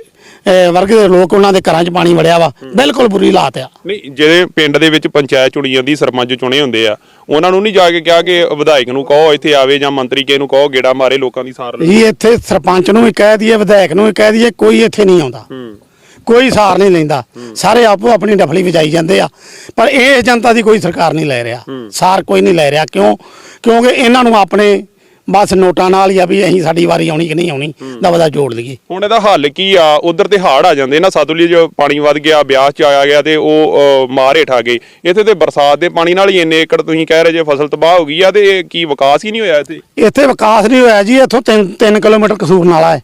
ਵਰਗ ਦੇ ਲੋਕ ਉਹਨਾਂ ਦੇ ਘਰਾਂ 'ਚ ਪਾਣੀ ਵੜਿਆ ਵਾ। ਬਿਲਕੁਲ ਬੁਰੀ ਹਾਲਾਤ ਆ। ਨਹੀਂ ਜਿਹੜੇ ਪਿੰਡ ਦੇ ਵਿੱਚ ਪੰਚਾਇਤ ਚੁਣੀ ਜਾਂਦੀ ਸਰਪੰਚ ਚੁਣੇ ਹੁੰਦੇ ਆ ਉਹਨਾਂ ਨੂੰ ਨਹੀਂ ਜਾ ਕੇ ਕਿਹਾ ਕਿ ਵਿਧਾਇਕ ਨੂੰ ਕਹੋ ਇੱਥੇ ਆਵੇ ਜਾਂ ਮੰਤਰੀ ਕੇ ਨੂੰ ਕਹੋ ਗੇੜਾ ਮਾਰੇ ਲੋਕਾਂ ਦੀ ਸਾਰ ਇਹ ਇੱਥੇ ਸਰਪੰਚ ਨੂੰ ਵੀ ਕਹਿ ਦਈਏ ਵਿਧਾਇਕ ਨੂੰ ਵੀ ਕਹਿ ਦਈਏ ਕੋਈ ਇੱਥੇ ਨਹੀਂ ਆਉਂਦਾ। ਕੋਈ ਸਾਰ ਨਹੀਂ ਲੈਂਦਾ। ਸਾਰੇ ਆਪੋ ਆਪਣੀ ਡਫਲੀ ਵਜਾਈ ਜਾਂਦੇ ਆ। ਪਰ ਇਹ ਜਨਤਾ ਦੀ ਕੋਈ ਸਰਕਾਰ ਨਹੀਂ ਲੈ ਰਿਹਾ। ਸਾਰ ਕੋਈ ਨਹੀਂ ਲੈ ਰਿਹਾ। ਕਿਉਂ? ਕਿਉਂਕਿ ਇਹਨਾਂ ਨੂੰ ਆਪਣੇ ਬਸ ਨੋਟਾਂ ਨਾਲ ਹੀ ਆ ਵੀ ਅਸੀਂ ਸਾਡੀ ਵਾਰੀ ਆਉਣੀ ਕਿ ਨਹੀਂ ਆਉਣੀ ਦਾ ਵਦਾ ਜੋੜ ਲਈਏ। ਹੁਣ ਇਹਦਾ ਹੱਲ ਕੀ ਆ? ਉਧਰ ਤੇ ਹੜ ਆ ਜਾਂਦੇ ਨਾ ਸਤਲੁਜ ਪਾਣੀ ਵੱਧ ਗਿਆ ਬਿਆਸ ਚ ਆਇਆ ਗਿਆ ਤੇ ਉਹ ਮਾਰ ਹੇਠ ਆ ਗਏ। ਇੱਥੇ ਤੇ ਬਰਸਾਤ ਦੇ ਪਾਣੀ ਨਾਲ ਹੀ ਇੰਨੇ ਏਕੜ ਤੁਸੀਂ ਕਹਿ ਰਹੇ ਜੇ ਫਸਲ ਤਬਾਹ ਹੋ ਗਈ ਆ ਤੇ ਕੀ ਵਿਕਾਸ ਹੀ ਨਹੀਂ ਹੋਇਆ ਇੱਥੇ? ਇੱਥੇ ਵਿਕਾਸ ਨਹੀਂ ਹੋਇਆ ਜੀ ਇੱਥੋਂ 3 3 ਕਿਲੋਮੀਟਰ ਕਸੂਰ ਨਾਲਾ ਹੈ।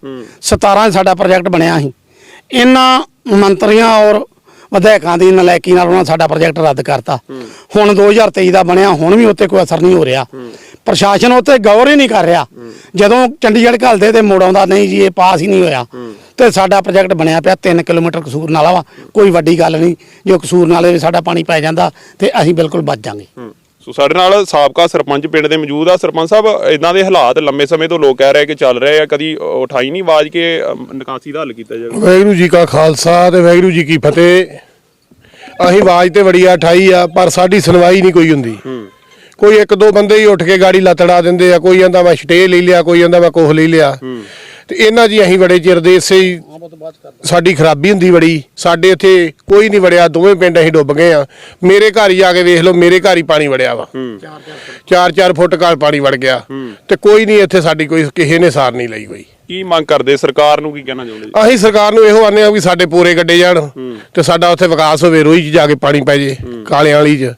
17 'ਚ ਸਾਡਾ ਪ੍ਰੋਜੈਕਟ ਬਣਿਆ ਸੀ। ਇਹਨਾਂ ਮੰਤਰੀਆਂ ਔਰ ਵਿਧਾਇਕਾਂ ਦੀ ਨਲਾਇਕੀ ਨਾਲ ਉਹਨਾਂ ਸਾਡਾ ਪ੍ਰੋਜੈਕਟ ਰੱਦ ਕਰਤਾ। ਹੁਣ 2023 ਦਾ ਬਣਿਆ ਹੁਣ ਵੀ ਉੱਤੇ ਕੋਈ ਅਸਰ ਨਹੀਂ ਹੋ ਰਿਹਾ। ਪ੍ਰਸ਼ਾਸਨ ਉੱਤੇ ਗੌਰ ਹੀ ਨਹੀਂ ਕਰ ਰਿਹਾ। ਜਦੋਂ ਚੰਡੀਗੜ੍ਹ ਘੱਲਦੇ ਤੇ ਮੋੜ ਆਉਂਦਾ ਨਹੀਂ ਜੀ ਇਹ ਪਾਸ ਹੀ ਨਹੀਂ ਹੋਇਆ। ਤੇ ਸਾਡਾ ਪ੍ਰੋਜੈਕਟ ਬਣਿਆ ਪਿਆ 3 ਕਿਲੋਮੀਟਰ ਕਸੂਰ ਨਾਲਾ ਵਾ। ਕੋਈ ਵੱਡੀ ਗੱਲ ਨਹੀਂ। ਜੋ ਕਸੂਰ ਨਾਲੇ ਸਾਡਾ ਪਾਣੀ ਪੈ ਜਾਂਦਾ ਤੇ ਅਸੀਂ ਬਿਲਕੁਲ ਬਚ ਜਾਾਂਗੇ। ਸੋ ਸਾਡੇ ਨਾਲ ਸਾਬਕਾ ਸਰਪੰਚ ਪਿੰਡ ਦੇ ਮੌਜੂਦ ਆ। ਸਰਪੰਚ ਸਾਹਿਬ ਇਦਾਂ ਦੇ ਹਾਲਾਤ ਲੰਮੇ ਸਮੇਂ ਤੋਂ ਲੋਕ ਕਹਿ ਰਹੇ ਕਿ ਚੱਲ ਰਹੇ ਆ ਕਦੀ ਉਠਾਈ ਨਹੀਂ ਆਵਾਜ਼ ਕਿ ਨਿਕਾਸੀ ਦਾ ਹੱਲ ਕੀਤਾ ਜਾਵੇ। ਵਾਹਿਗੁਰੂ ਜੀ ਕਾ ਖਾਲਸਾ ਤੇ ਵਾਹਿਗੁਰੂ ਜੀ ਕੀ ਫਤਿਹ। ਅਸੀਂ ਆਵਾਜ਼ ਤੇ ਬੜੀ ਆ ਠਾਈ ਆ ਪਰ ਸਾਡੀ ਸੁਣਵਾਈ ਨਹੀਂ ਕੋਈ ਹੁੰਦੀ। ਕੋਈ ਇੱਕ ਦੋ ਬੰਦੇ ਹੀ ਉੱਠ ਕੇ ਗਾੜੀ ਲਤੜਾ ਦਿੰਦੇ ਆ ਕੋਈ ਕਹਿੰਦਾ ਮੈਂ ਸਟੇ ਲੈ ਲਿਆ ਕੋਈ ਕਹਿੰਦਾ ਮੈਂ ਕੋਹ ਲੈ ਲਿਆ। ਤੇ ਇਹਨਾਂ ਜੀ ਅਸੀਂ ਬੜੇ ਚਿਰ ਦੇ ਇਸੇ ਹੀ ਸਾਡੀ ਖਰਾਬੀ ਹੁੰਦੀ ਬੜੀ। ਸਾਡੇ ਇੱਥੇ ਕੋਈ ਨਹੀਂ ਵੜਿਆ ਦੋਵੇਂ ਪਿੰਡ ਅਸੀਂ ਡੁੱਬ ਗਏ ਆ। ਮੇਰੇ ਘਰ ਹੀ ਜਾ ਕੇ ਵੇਖ ਲਓ ਮੇਰੇ ਘਰ ਹੀ ਪਾਣੀ ਵੜਿਆ ਵਾ। 4-4 ਫੁੱਟ ਘਰ ਪਾਣੀ ਵੜ ਗਿਆ। ਤੇ ਕੋਈ ਨਹੀਂ ਇੱਥੇ ਸਾਡੀ ਕੋਈ ਕਿਸੇ ਨੇ ਸਾਰ ਨਹੀਂ ਲਈ ਕੋਈ ਕੀ ਮੰਗ ਕਰਦੇ? ਸਰਕਾਰ ਨੂੰ ਕੀ ਕਹਿਣਾ ਚਾਹੁੰਦੇ ਜੀ? ਅਸੀਂ ਸਰਕਾਰ ਨੂੰ ਇਹੋ ਆਨੇ ਆ ਵੀ ਸਾਡੇ ਪੂਰੇ ਗੱਡੇ ਜਾਣ ਤੇ ਸਾਡਾ ਉੱਥੇ ਵਿਕਾਸ ਹੋਵੇ ਰੋਈ ਚ ਜਾ ਕੇ ਪਾਣੀ ਪੈ ਜੇ ਕਾਲਿਆਂ ਵਾਲੀ ਚ।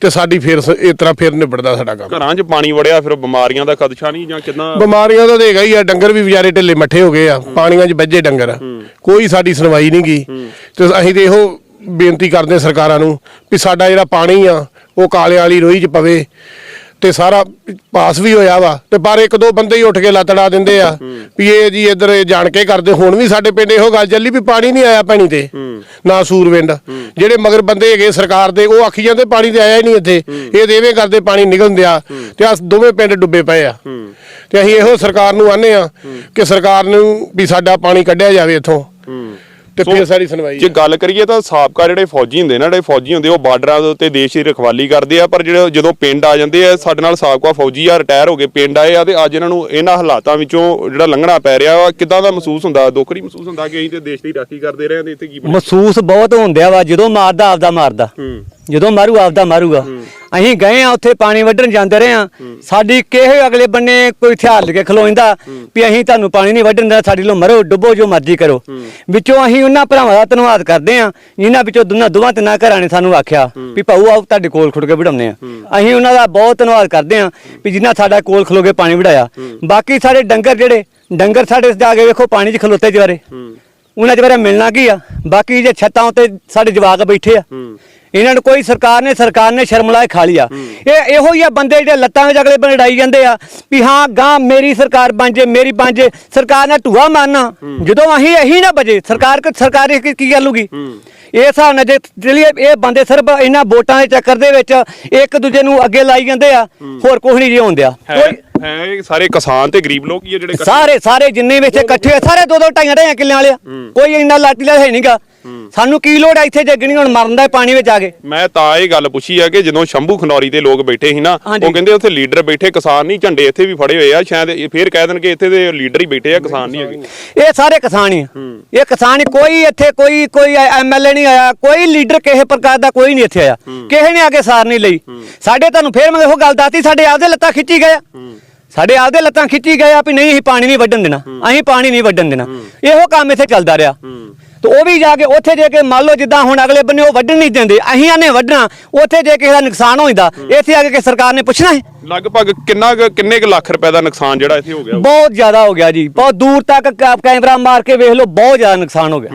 ਤੇ ਸਾਡੀ ਫਿਰ ਸ- ਇਸ ਤਰ੍ਹਾਂ ਫਿਰ ਨਿਬੜਦਾ ਸਾਡਾ ਕੰਮ। ਘਰਾਂ 'ਚ ਪਾਣੀ ਵੜਿਆ ਫਿਰ ਬਿਮਾਰੀਆਂ ਦਾ ਖਦਸ਼ਾ ਨਹੀਂ ਜਾਂ ਕਿੰਨਾ ਬਿਮਾਰੀਆਂ ਦਾ ਤਾਂ ਹੈਗਾ ਹੀ ਆ ਡੰਗਰ ਵੀ ਵਿਚਾਰੇ ਢਿੱਲੇ ਮੱਠੇ ਹੋ ਗਏ ਆ ਪਾਣੀਆਂ 'ਚ ਵੱਜੇ ਡੰਗਰ। ਕੋਈ ਸਾਡੀ ਸੁਣਵਾਈ ਨਹੀਂ ਗਈ ਤੇ ਅਸੀਂ ਤੇ ਇਹੋ ਬੇਨਤੀ ਕਰਦੇ ਸਰਕਾਰਾਂ ਨੂੰ ਵੀ ਸਾਡਾ ਜਿਹੜਾ ਪਾਣੀ ਆ ਉਹ ਕਾਲਿਆਂ ਵਾਲੀ ਰੋਈ 'ਚ ਪਵੇ। ਤੇ ਸਾਰਾ ਪਾਸ ਵੀ ਹੋਇਆ ਵਾ ਤੇ ਪਰ ਇੱਕ ਦੋ ਬੰਦੇ ਹੀ ਉੱਠ ਕੇ ਲਤੜਾ ਦਿੰਦੇ ਆ ਵੀ ਇਹ ਜੀ ਇੱਧਰ ਇਹ ਜਾਣ ਕੇ ਕਰਦੇ ਹੁਣ ਵੀ ਸਾਡੇ ਪਿੰਡ ਇਹੋ ਗੱਲ ਚੱਲੀ ਵੀ ਪਾਣੀ ਨਹੀਂ ਆਇਆ ਪੈਣੀ ਤੇ ਨਾ ਸੂਰਵਿੰਡ। ਜਿਹੜੇ ਮਗਰ ਬੰਦੇ ਹੈਗੇ ਸਰਕਾਰ ਦੇ ਉਹ ਆਖੀ ਜਾਂਦੇ ਪਾਣੀ ਤੇ ਆਇਆ ਹੀ ਨਹੀਂ ਇੱਥੇ। ਇਹ ਦੇਵੇਂ ਕਰਦੇ ਪਾਣੀ ਨਿਕਲਣ ਦਿਆ ਤੇ ਆ ਦੋਵੇਂ ਪਿੰਡ ਡੁੱਬੇ ਪਏ ਆ। ਤੇ ਅਸੀਂ ਇਹੋ ਸਰਕਾਰ ਨੂੰ ਆਨੇ ਆ ਕਿ ਸਰਕਾਰ ਨੂੰ ਵੀ ਸਾਡਾ ਪਾਣੀ ਕੱਢਿਆ ਜਾਵੇ ਇੱਥੋਂ। ਤੇ ਫਿਰ ਸਾਰੀ ਸੁਣਵਾਈ ਜੇ ਗੱਲ ਕਰੀਏ ਤਾਂ ਸਾਬਕਾ ਜਿਹੜੇ ਫੌਜੀ ਹੁੰਦੇ ਨਾ ਜਿਹੜੇ ਫੌਜੀ ਹੁੰਦੇ ਉਹ ਬਾਰਡਰਾਂ ਦੇ ਉੱਤੇ ਦੇਸ਼ ਦੀ ਰਖਵਾਲੀ ਕਰਦੇ ਆ ਪਰ ਜਿਹੜੇ ਜਦੋਂ ਪਿੰਡ ਆ ਜਾਂਦੇ ਆ ਸਾਡੇ ਨਾਲ ਸਾਬਕਾ ਫੌਜੀ ਆ ਰਿਟਾਇਰ ਹੋ ਕੇ ਪਿੰਡ ਆਏ ਆ ਤੇ ਅੱਜ ਇਹਨਾਂ ਨੂੰ ਇਹਨਾਂ ਹਾਲਾਤਾਂ ਵਿੱਚੋਂ ਜਿਹੜਾ ਲੰਘਣਾ ਪੈ ਰਿਹਾ ਵਾ ਕਿਦਾਂ ਦਾ ਮਹਿਸੂਸ ਹੁੰਦਾ ਦੁੱਖਰੀ ਮਹਿਸੂਸ ਹੁੰਦਾ ਕਿ ਅਸੀਂ ਤੇ ਦੇਸ਼ ਦੀ ਰਾਖੀ ਕਰਦੇ ਰਹੇ ਹਾਂ ਤੇ ਇੱਥੇ ਕੀ? ਮਹਿਸੂਸ ਬਹੁਤ ਹੁੰਦਿਆ ਵਾ ਜਦੋਂ ਮਾਰਦਾ ਆਪਦਾ ਮਾਰਦਾ। ਹੂੰ। ਜਦੋਂ ਮਾਰੂ ਆਪਦਾ ਮਾਰੂਗਾ। ਅਸੀਂ ਗਏ ਆ ਉੱਥੇ ਪਾਣੀ ਵੱਢਣ ਜਾਂਦੇ ਰਹੇ ਆ। ਸਾਡੀ ਕਿਹੇ ਅਗਲੇ ਬੰਨੇ ਕੋਈ ਹਥਿਆਰ ਲੈ ਕੇ ਖਲੋਇੰਦਾ ਵੀ ਅਸੀਂ ਤੁਹਾਨੂੰ ਪਾਣੀ ਨਹੀਂ ਵੱਢਣ ਦੇਣਾ ਸਾਡੀ ਲੋ ਮਰੋ ਡੁੱਬੋ ਜੋ ਮਰਜ਼ੀ ਕਰੋ। ਵਿੱਚੋਂ ਅਸੀਂ ਉਹਨਾਂ ਭਰਾਵਾਂ ਦਾ ਧੰਨਵਾਦ ਕਰਦੇ ਆ ਜਿਨ੍ਹਾਂ ਵਿੱਚੋਂ ਦੋਨਾਂ ਦੋਵਾਂ ਤਿੰਨਾਂ ਘਰਾਂ ਨੇ ਸਾਨੂੰ ਆਖਿਆ ਵੀ ਭਾਊ ਆਓ ਤੁਹਾਡੇ ਕੋਲ ਖੁੜ ਕੇ ਵਢਾਉਂਦੇ ਆ। ਅਸੀਂ ਉਹਨਾਂ ਦਾ ਬਹੁਤ ਧੰਨਵਾਦ ਕਰਦੇ ਆ ਵੀ ਜਿਨ੍ਹਾਂ ਸਾਡਾ ਕੋਲ ਖਲੋ ਕੇ ਪਾਣੀ ਵਢਾਇਆ। ਬਾਕੀ ਸਾਡੇ ਡੰਗਰ ਜਿਹੜੇ ਡੰਗਰ ਸਾਡੇ ਜਾ ਕੇ ਵੇਖੋ ਪਾਣੀ 'ਚ ਖਲੋਤੇ ਜਵਾਰੇ। ਉਹਨਾਂ ਚ ਬਾਰੇ ਮਿਲਣਾ ਕੀ ਆ? ਬਾਕੀ ਜੇ ਛੱਤਾਂ ਉੱਤੇ ਸਾਡੇ ਜਵਾਕ ਬੈਠੇ ਆ। ਇਹਨਾਂ ਨੂੰ ਕੋਈ ਸਰਕਾਰ ਨੇ ਸਰਕਾਰ ਨੇ ਸ਼ਰਮ ਲਾਏ ਖਾ ਲਿਆ। ਇਹ ਇਹੋ ਹੀ ਆ ਬੰਦੇ ਜਿਹੜੇ ਲੱਤਾਂ ਵਿੱਚ ਅਗਲੇ ਬੰਦੇ ਡਾਈ ਜਾਂਦੇ ਆ ਵੀ ਹਾਂ ਗਾਂ ਮੇਰੀ ਸਰਕਾਰ ਬਣ ਜੇ ਮੇਰੀ ਬਣ ਜੇ ਸਰਕਾਰ ਨੇ ਢੂਆ ਮਾਰਨਾ। ਜਦੋਂ ਅਸੀਂ ਇਹੀ ਨਾ ਬਜੇ ਸਰਕਾਰ ਕ- ਸਰਕਾਰ ਕੀ- ਕੀ ਗੱਲੂਗੀ ਇਹ ਹਿਸਾਬ ਨਾਲ ਜੇ ਇਹ ਬੰਦੇ ਸਿਰਫ ਇਹਨਾਂ ਵੋਟਾਂ ਦੇ ਚੱਕਰ ਦੇ ਵਿੱਚ ਇੱਕ ਦੂਜੇ ਨੂੰ ਅੱਗੇ ਲਾਈ ਜਾਂਦੇ ਆ ਹੋਰ ਕੁਝ ਨਹੀਂ ਜੀ ਹੁੰਦਿਆ ਹੈ ਹੈ ਇਹ ਸਾਰੇ ਕਿਸਾਨ ਤੇ ਗਰੀਬ ਲੋਕ ਹੀ ਆ ਜਿਹੜੇ ਸਾਰੇ ਸਾਰੇ ਜਿੰਨੇ ਵੀ ਇੱਥੇ ਇਕੱਠੇ ਸਾਰੇ ਦੋ ਦੋ ਢਾਈਆਂ ਢਾਈਆਂ ਕਿੱਲਿਆਂ ਵਾਲੇ ਆ। ਕੋਈ ਇੰਨਾ ਲਾਟੀ ਲਾ ਹੈ ਨਹੀਂਗਾ ਸਾਨੂੰ ਕੀ ਲੋੜ ਆ ਇੱਥੇ ਜੱਗਣੀ ਹੁਣ ਮਰਨ ਦਾ ਪਾਣੀ ਵਿੱਚ ਆ ਕੇ? ਮੈਂ ਤਾਂ ਇਹ ਗੱਲ ਪੁੱਛੀ ਆ ਕਿ ਜਦੋਂ ਸ਼ੰਭੂ ਖਨੌਰੀ ਦੇ ਲੋਕ ਬੈਠੇ ਸੀ ਨਾ। ਉਹ ਕਹਿੰਦੇ ਉੱਥੇ ਲੀਡਰ ਬੈਠੇ ਕਿਸਾਨ ਨਹੀਂ ਝੰਡੇ ਇੱਥੇ ਵੀ ਫੜੇ ਹੋਏ ਆ ਸ਼ਾਇਦ ਇਹ ਫੇਰ ਕਹਿ ਦੇਣ ਕਿ ਇੱਥੇ ਦੇ ਲੀਡਰ ਹੀ ਬੈਠੇ ਆ ਕਿਸਾਨ ਨਹੀਂ ਹੈਗੇ। ਇਹ ਸਾਰੇ ਕਿਸਾਨ ਹੀ ਆ। ਇਹ ਕਿਸਾਨ ਹੀ ਕੋਈ ਇੱਥੇ ਕੋਈ ਕੋਈ ਐਮਐਲਏ ਨਹੀਂ ਆਇਆ ਕੋਈ ਲੀਡਰ ਕਿਸੇ ਪ੍ਰਕਾਰ ਦਾ ਕੋਈ ਨਹੀਂ ਇੱਥੇ ਆਇਆ। ਕਿਸੇ ਨੇ ਆ ਕੇ ਸਾਰ ਨਹੀਂ ਲਈ। ਸਾਡੇ ਤੁਹਾਨੂੰ ਫੇਰ ਮੈਂ ਇਹੋ ਗੱਲ ਦੱਸਤੀ ਸਾਡੇ ਆਪਦੇ ਲੱਤਾਂ ਖਿੱਚੀ ਗਏ ਸਾਡੇ ਆਪਦੇ ਲੱਤਾਂ ਖਿੱਚੀ ਗਏ ਆ ਵੀ ਨਹੀਂ ਅਸੀਂ ਪਾਣੀ ਨਹੀਂ ਵੱਢਣ ਦੇਣਾ। ਅਸੀਂ ਪਾਣੀ ਨਹੀਂ ਵੱਢਣ ਦੇਣਾ। ਇਹੋ ਕੰਮ ਇੱਥੇ ਚੱਲਦਾ ਰਿਹਾ। ਤੇ ਉਹ ਵੀ ਜਾ ਕੇ ਉੱਥੇ ਜੇ ਕੇ ਮੰਨ ਲਓ ਜਿੱਦਾਂ ਹੁਣ ਅਗਲੇ ਬੰਨੇ ਉਹ ਵੱਢਣ ਨਹੀਂ ਦਿੰਦੇ ਅਸੀਂ ਆਨੇ ਵੱਢਣਾ ਉੱਥੇ ਜੇ ਕਿਸੇ ਦਾ ਨੁਕਸਾਨ ਹੋ ਜਾਂਦਾ ਇੱਥੇ ਆ ਕੇ ਕਿ ਸਰਕਾਰ ਨੇ ਪੁੱਛਣਾ ਹੈ। ਲਗਭਗ ਕਿੰਨਾ ਕੁ- ਕਿੰਨੇ ਕੁ ਲੱਖ ਰੁਪਏ ਦਾ ਨੁਕਸਾਨ ਜਿਹੜਾ ਇੱਥੇ ਹੋ ਗਿਆ? ਬਹੁਤ ਜ਼ਿਆਦਾ ਹੋ ਗਿਆ ਜੀ। ਬਹੁਤ ਦੂਰ ਤੱਕ ਕੈ- ਕੈਮਰਾ ਮਾਰ ਕੇ ਵੇਖ ਲਓ ਬਹੁਤ ਜ਼ਿਆਦਾ ਨੁਕਸਾਨ ਹੋ ਗਿਆ।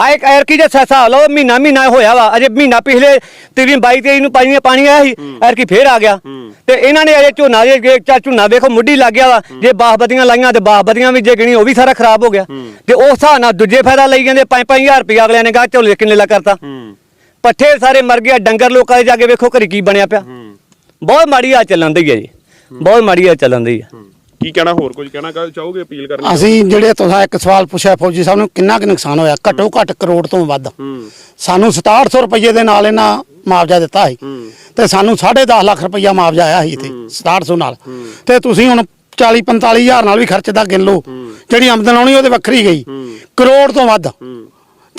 ਆ ਇੱਕ ਐਰ ਕੀ ਜੇ ਹਿਸਾਬ ਲਓ ਮਹੀਨਾ ਮਹੀਨਾ ਹੋਇਆ ਵਾ। ਅਜੇ ਮਹੀਨਾ ਪਿਛਲੇ ਤੇਰੀ 22 23 ਨੂੰ ਪਾਣੀ ਪਾਣੀ ਆਇਆ ਸੀ ਐਰ ਕੀ ਫੇਰ ਆ ਗਿਆ। ਤੇ ਇਹਨਾਂ ਨੇ ਅਜੇ ਝੋਨਾ ਜੇ ਜੇ ਚਾ ਝੋਨਾ ਵੇਖੋ ਮੁੱਢੀ ਲੱਗ ਗਿਆ ਵਾ। ਜੇ ਬਾਹਬਦੀਆਂ ਲਾਈਆਂ ਤੇ ਬਾਹਬਦੀਆਂ ਵੀ ਜੇ ਗਿਣੀ ਉਹ ਵੀ ਸਾਰਾ ਖਰਾਬ ਹੋ ਗਿਆ। ਤੇ ਉਸ ਹਿਸਾਬ ਨਾਲ ਦੂਜੇ ਫਾਇਦਾ ਲਈ ਜਾਂਦੇ 5-5000 ਰੁਪਏ ਅਗਲਿਆਂ ਨੇ ਗਾ ਝੋਲੇ ਕਿੰਨੇ ਲਾ ਕਰਤਾ। ਪੱਠੇ ਸਾਰੇ ਮਰ ਗਏ ਡੰਗਰ ਲੋਕਾਂ ਦੇ ਜਾ ਕੇ ਵੇਖੋ ਘਰੇ ਕੀ ਬਣਿਆ ਪਿਆ। ਬਹੁਤ ਮਾੜੀ ਆ ਚੱਲਣ ਦੀ ਹੈ ਜੀ। ਬਹੁਤ ਮਾੜੀ ਆ ਚੱਲਣ ਦੀ ਹੈ। ਕੀ ਕਹਿਣਾ ਹੋਰ ਕੁਝ? ਕਹਿਣਾ ਕਾ- ਚਾਹੋਗੇ ਅਪੀਲ ਕਰਨੀ ਅਸੀਂ ਜਿਹੜੇ ਤੁਸੀਂ ਇੱਕ ਸਵਾਲ ਪੁੱਛਿਆ ਫੌਜੀ ਸਾਹਿਬ ਨੂੰ ਕਿੰਨਾ ਕੁ ਨੁਕਸਾਨ ਹੋਇਆ? ਘੱਟੋ ਘੱਟ ਕਰੋੜ ਤੋਂ ਵੱਧ। ਸਾਨੂੰ 6700 ਰੁਪਏ ਦੇ ਨਾਲ ਇਹਨਾਂ ਮੁਆਵਜ਼ਾ ਦਿੱਤਾ ਸੀ। ਤੇ ਸਾਨੂੰ 10.5 ਲੱਖ ਰੁਪਇਆ ਮੁਆਵਜ਼ਾ ਆਇਆ ਸੀ ਇੱਥੇ 6700 ਨਾਲ। ਤੇ ਤੁਸੀਂ ਹੁਣ 40 45 ਹਜ਼ਾਰ ਨਾਲ ਵੀ ਖਰਚਦਾ ਗਿਣ ਲਓ। ਜਿਹੜੀ ਆਮਦਨ ਆਉਣੀ ਉਹਦੇ ਵੱਖਰੀ ਗਈ। ਕਰੋੜ ਤੋਂ ਵੱਧ।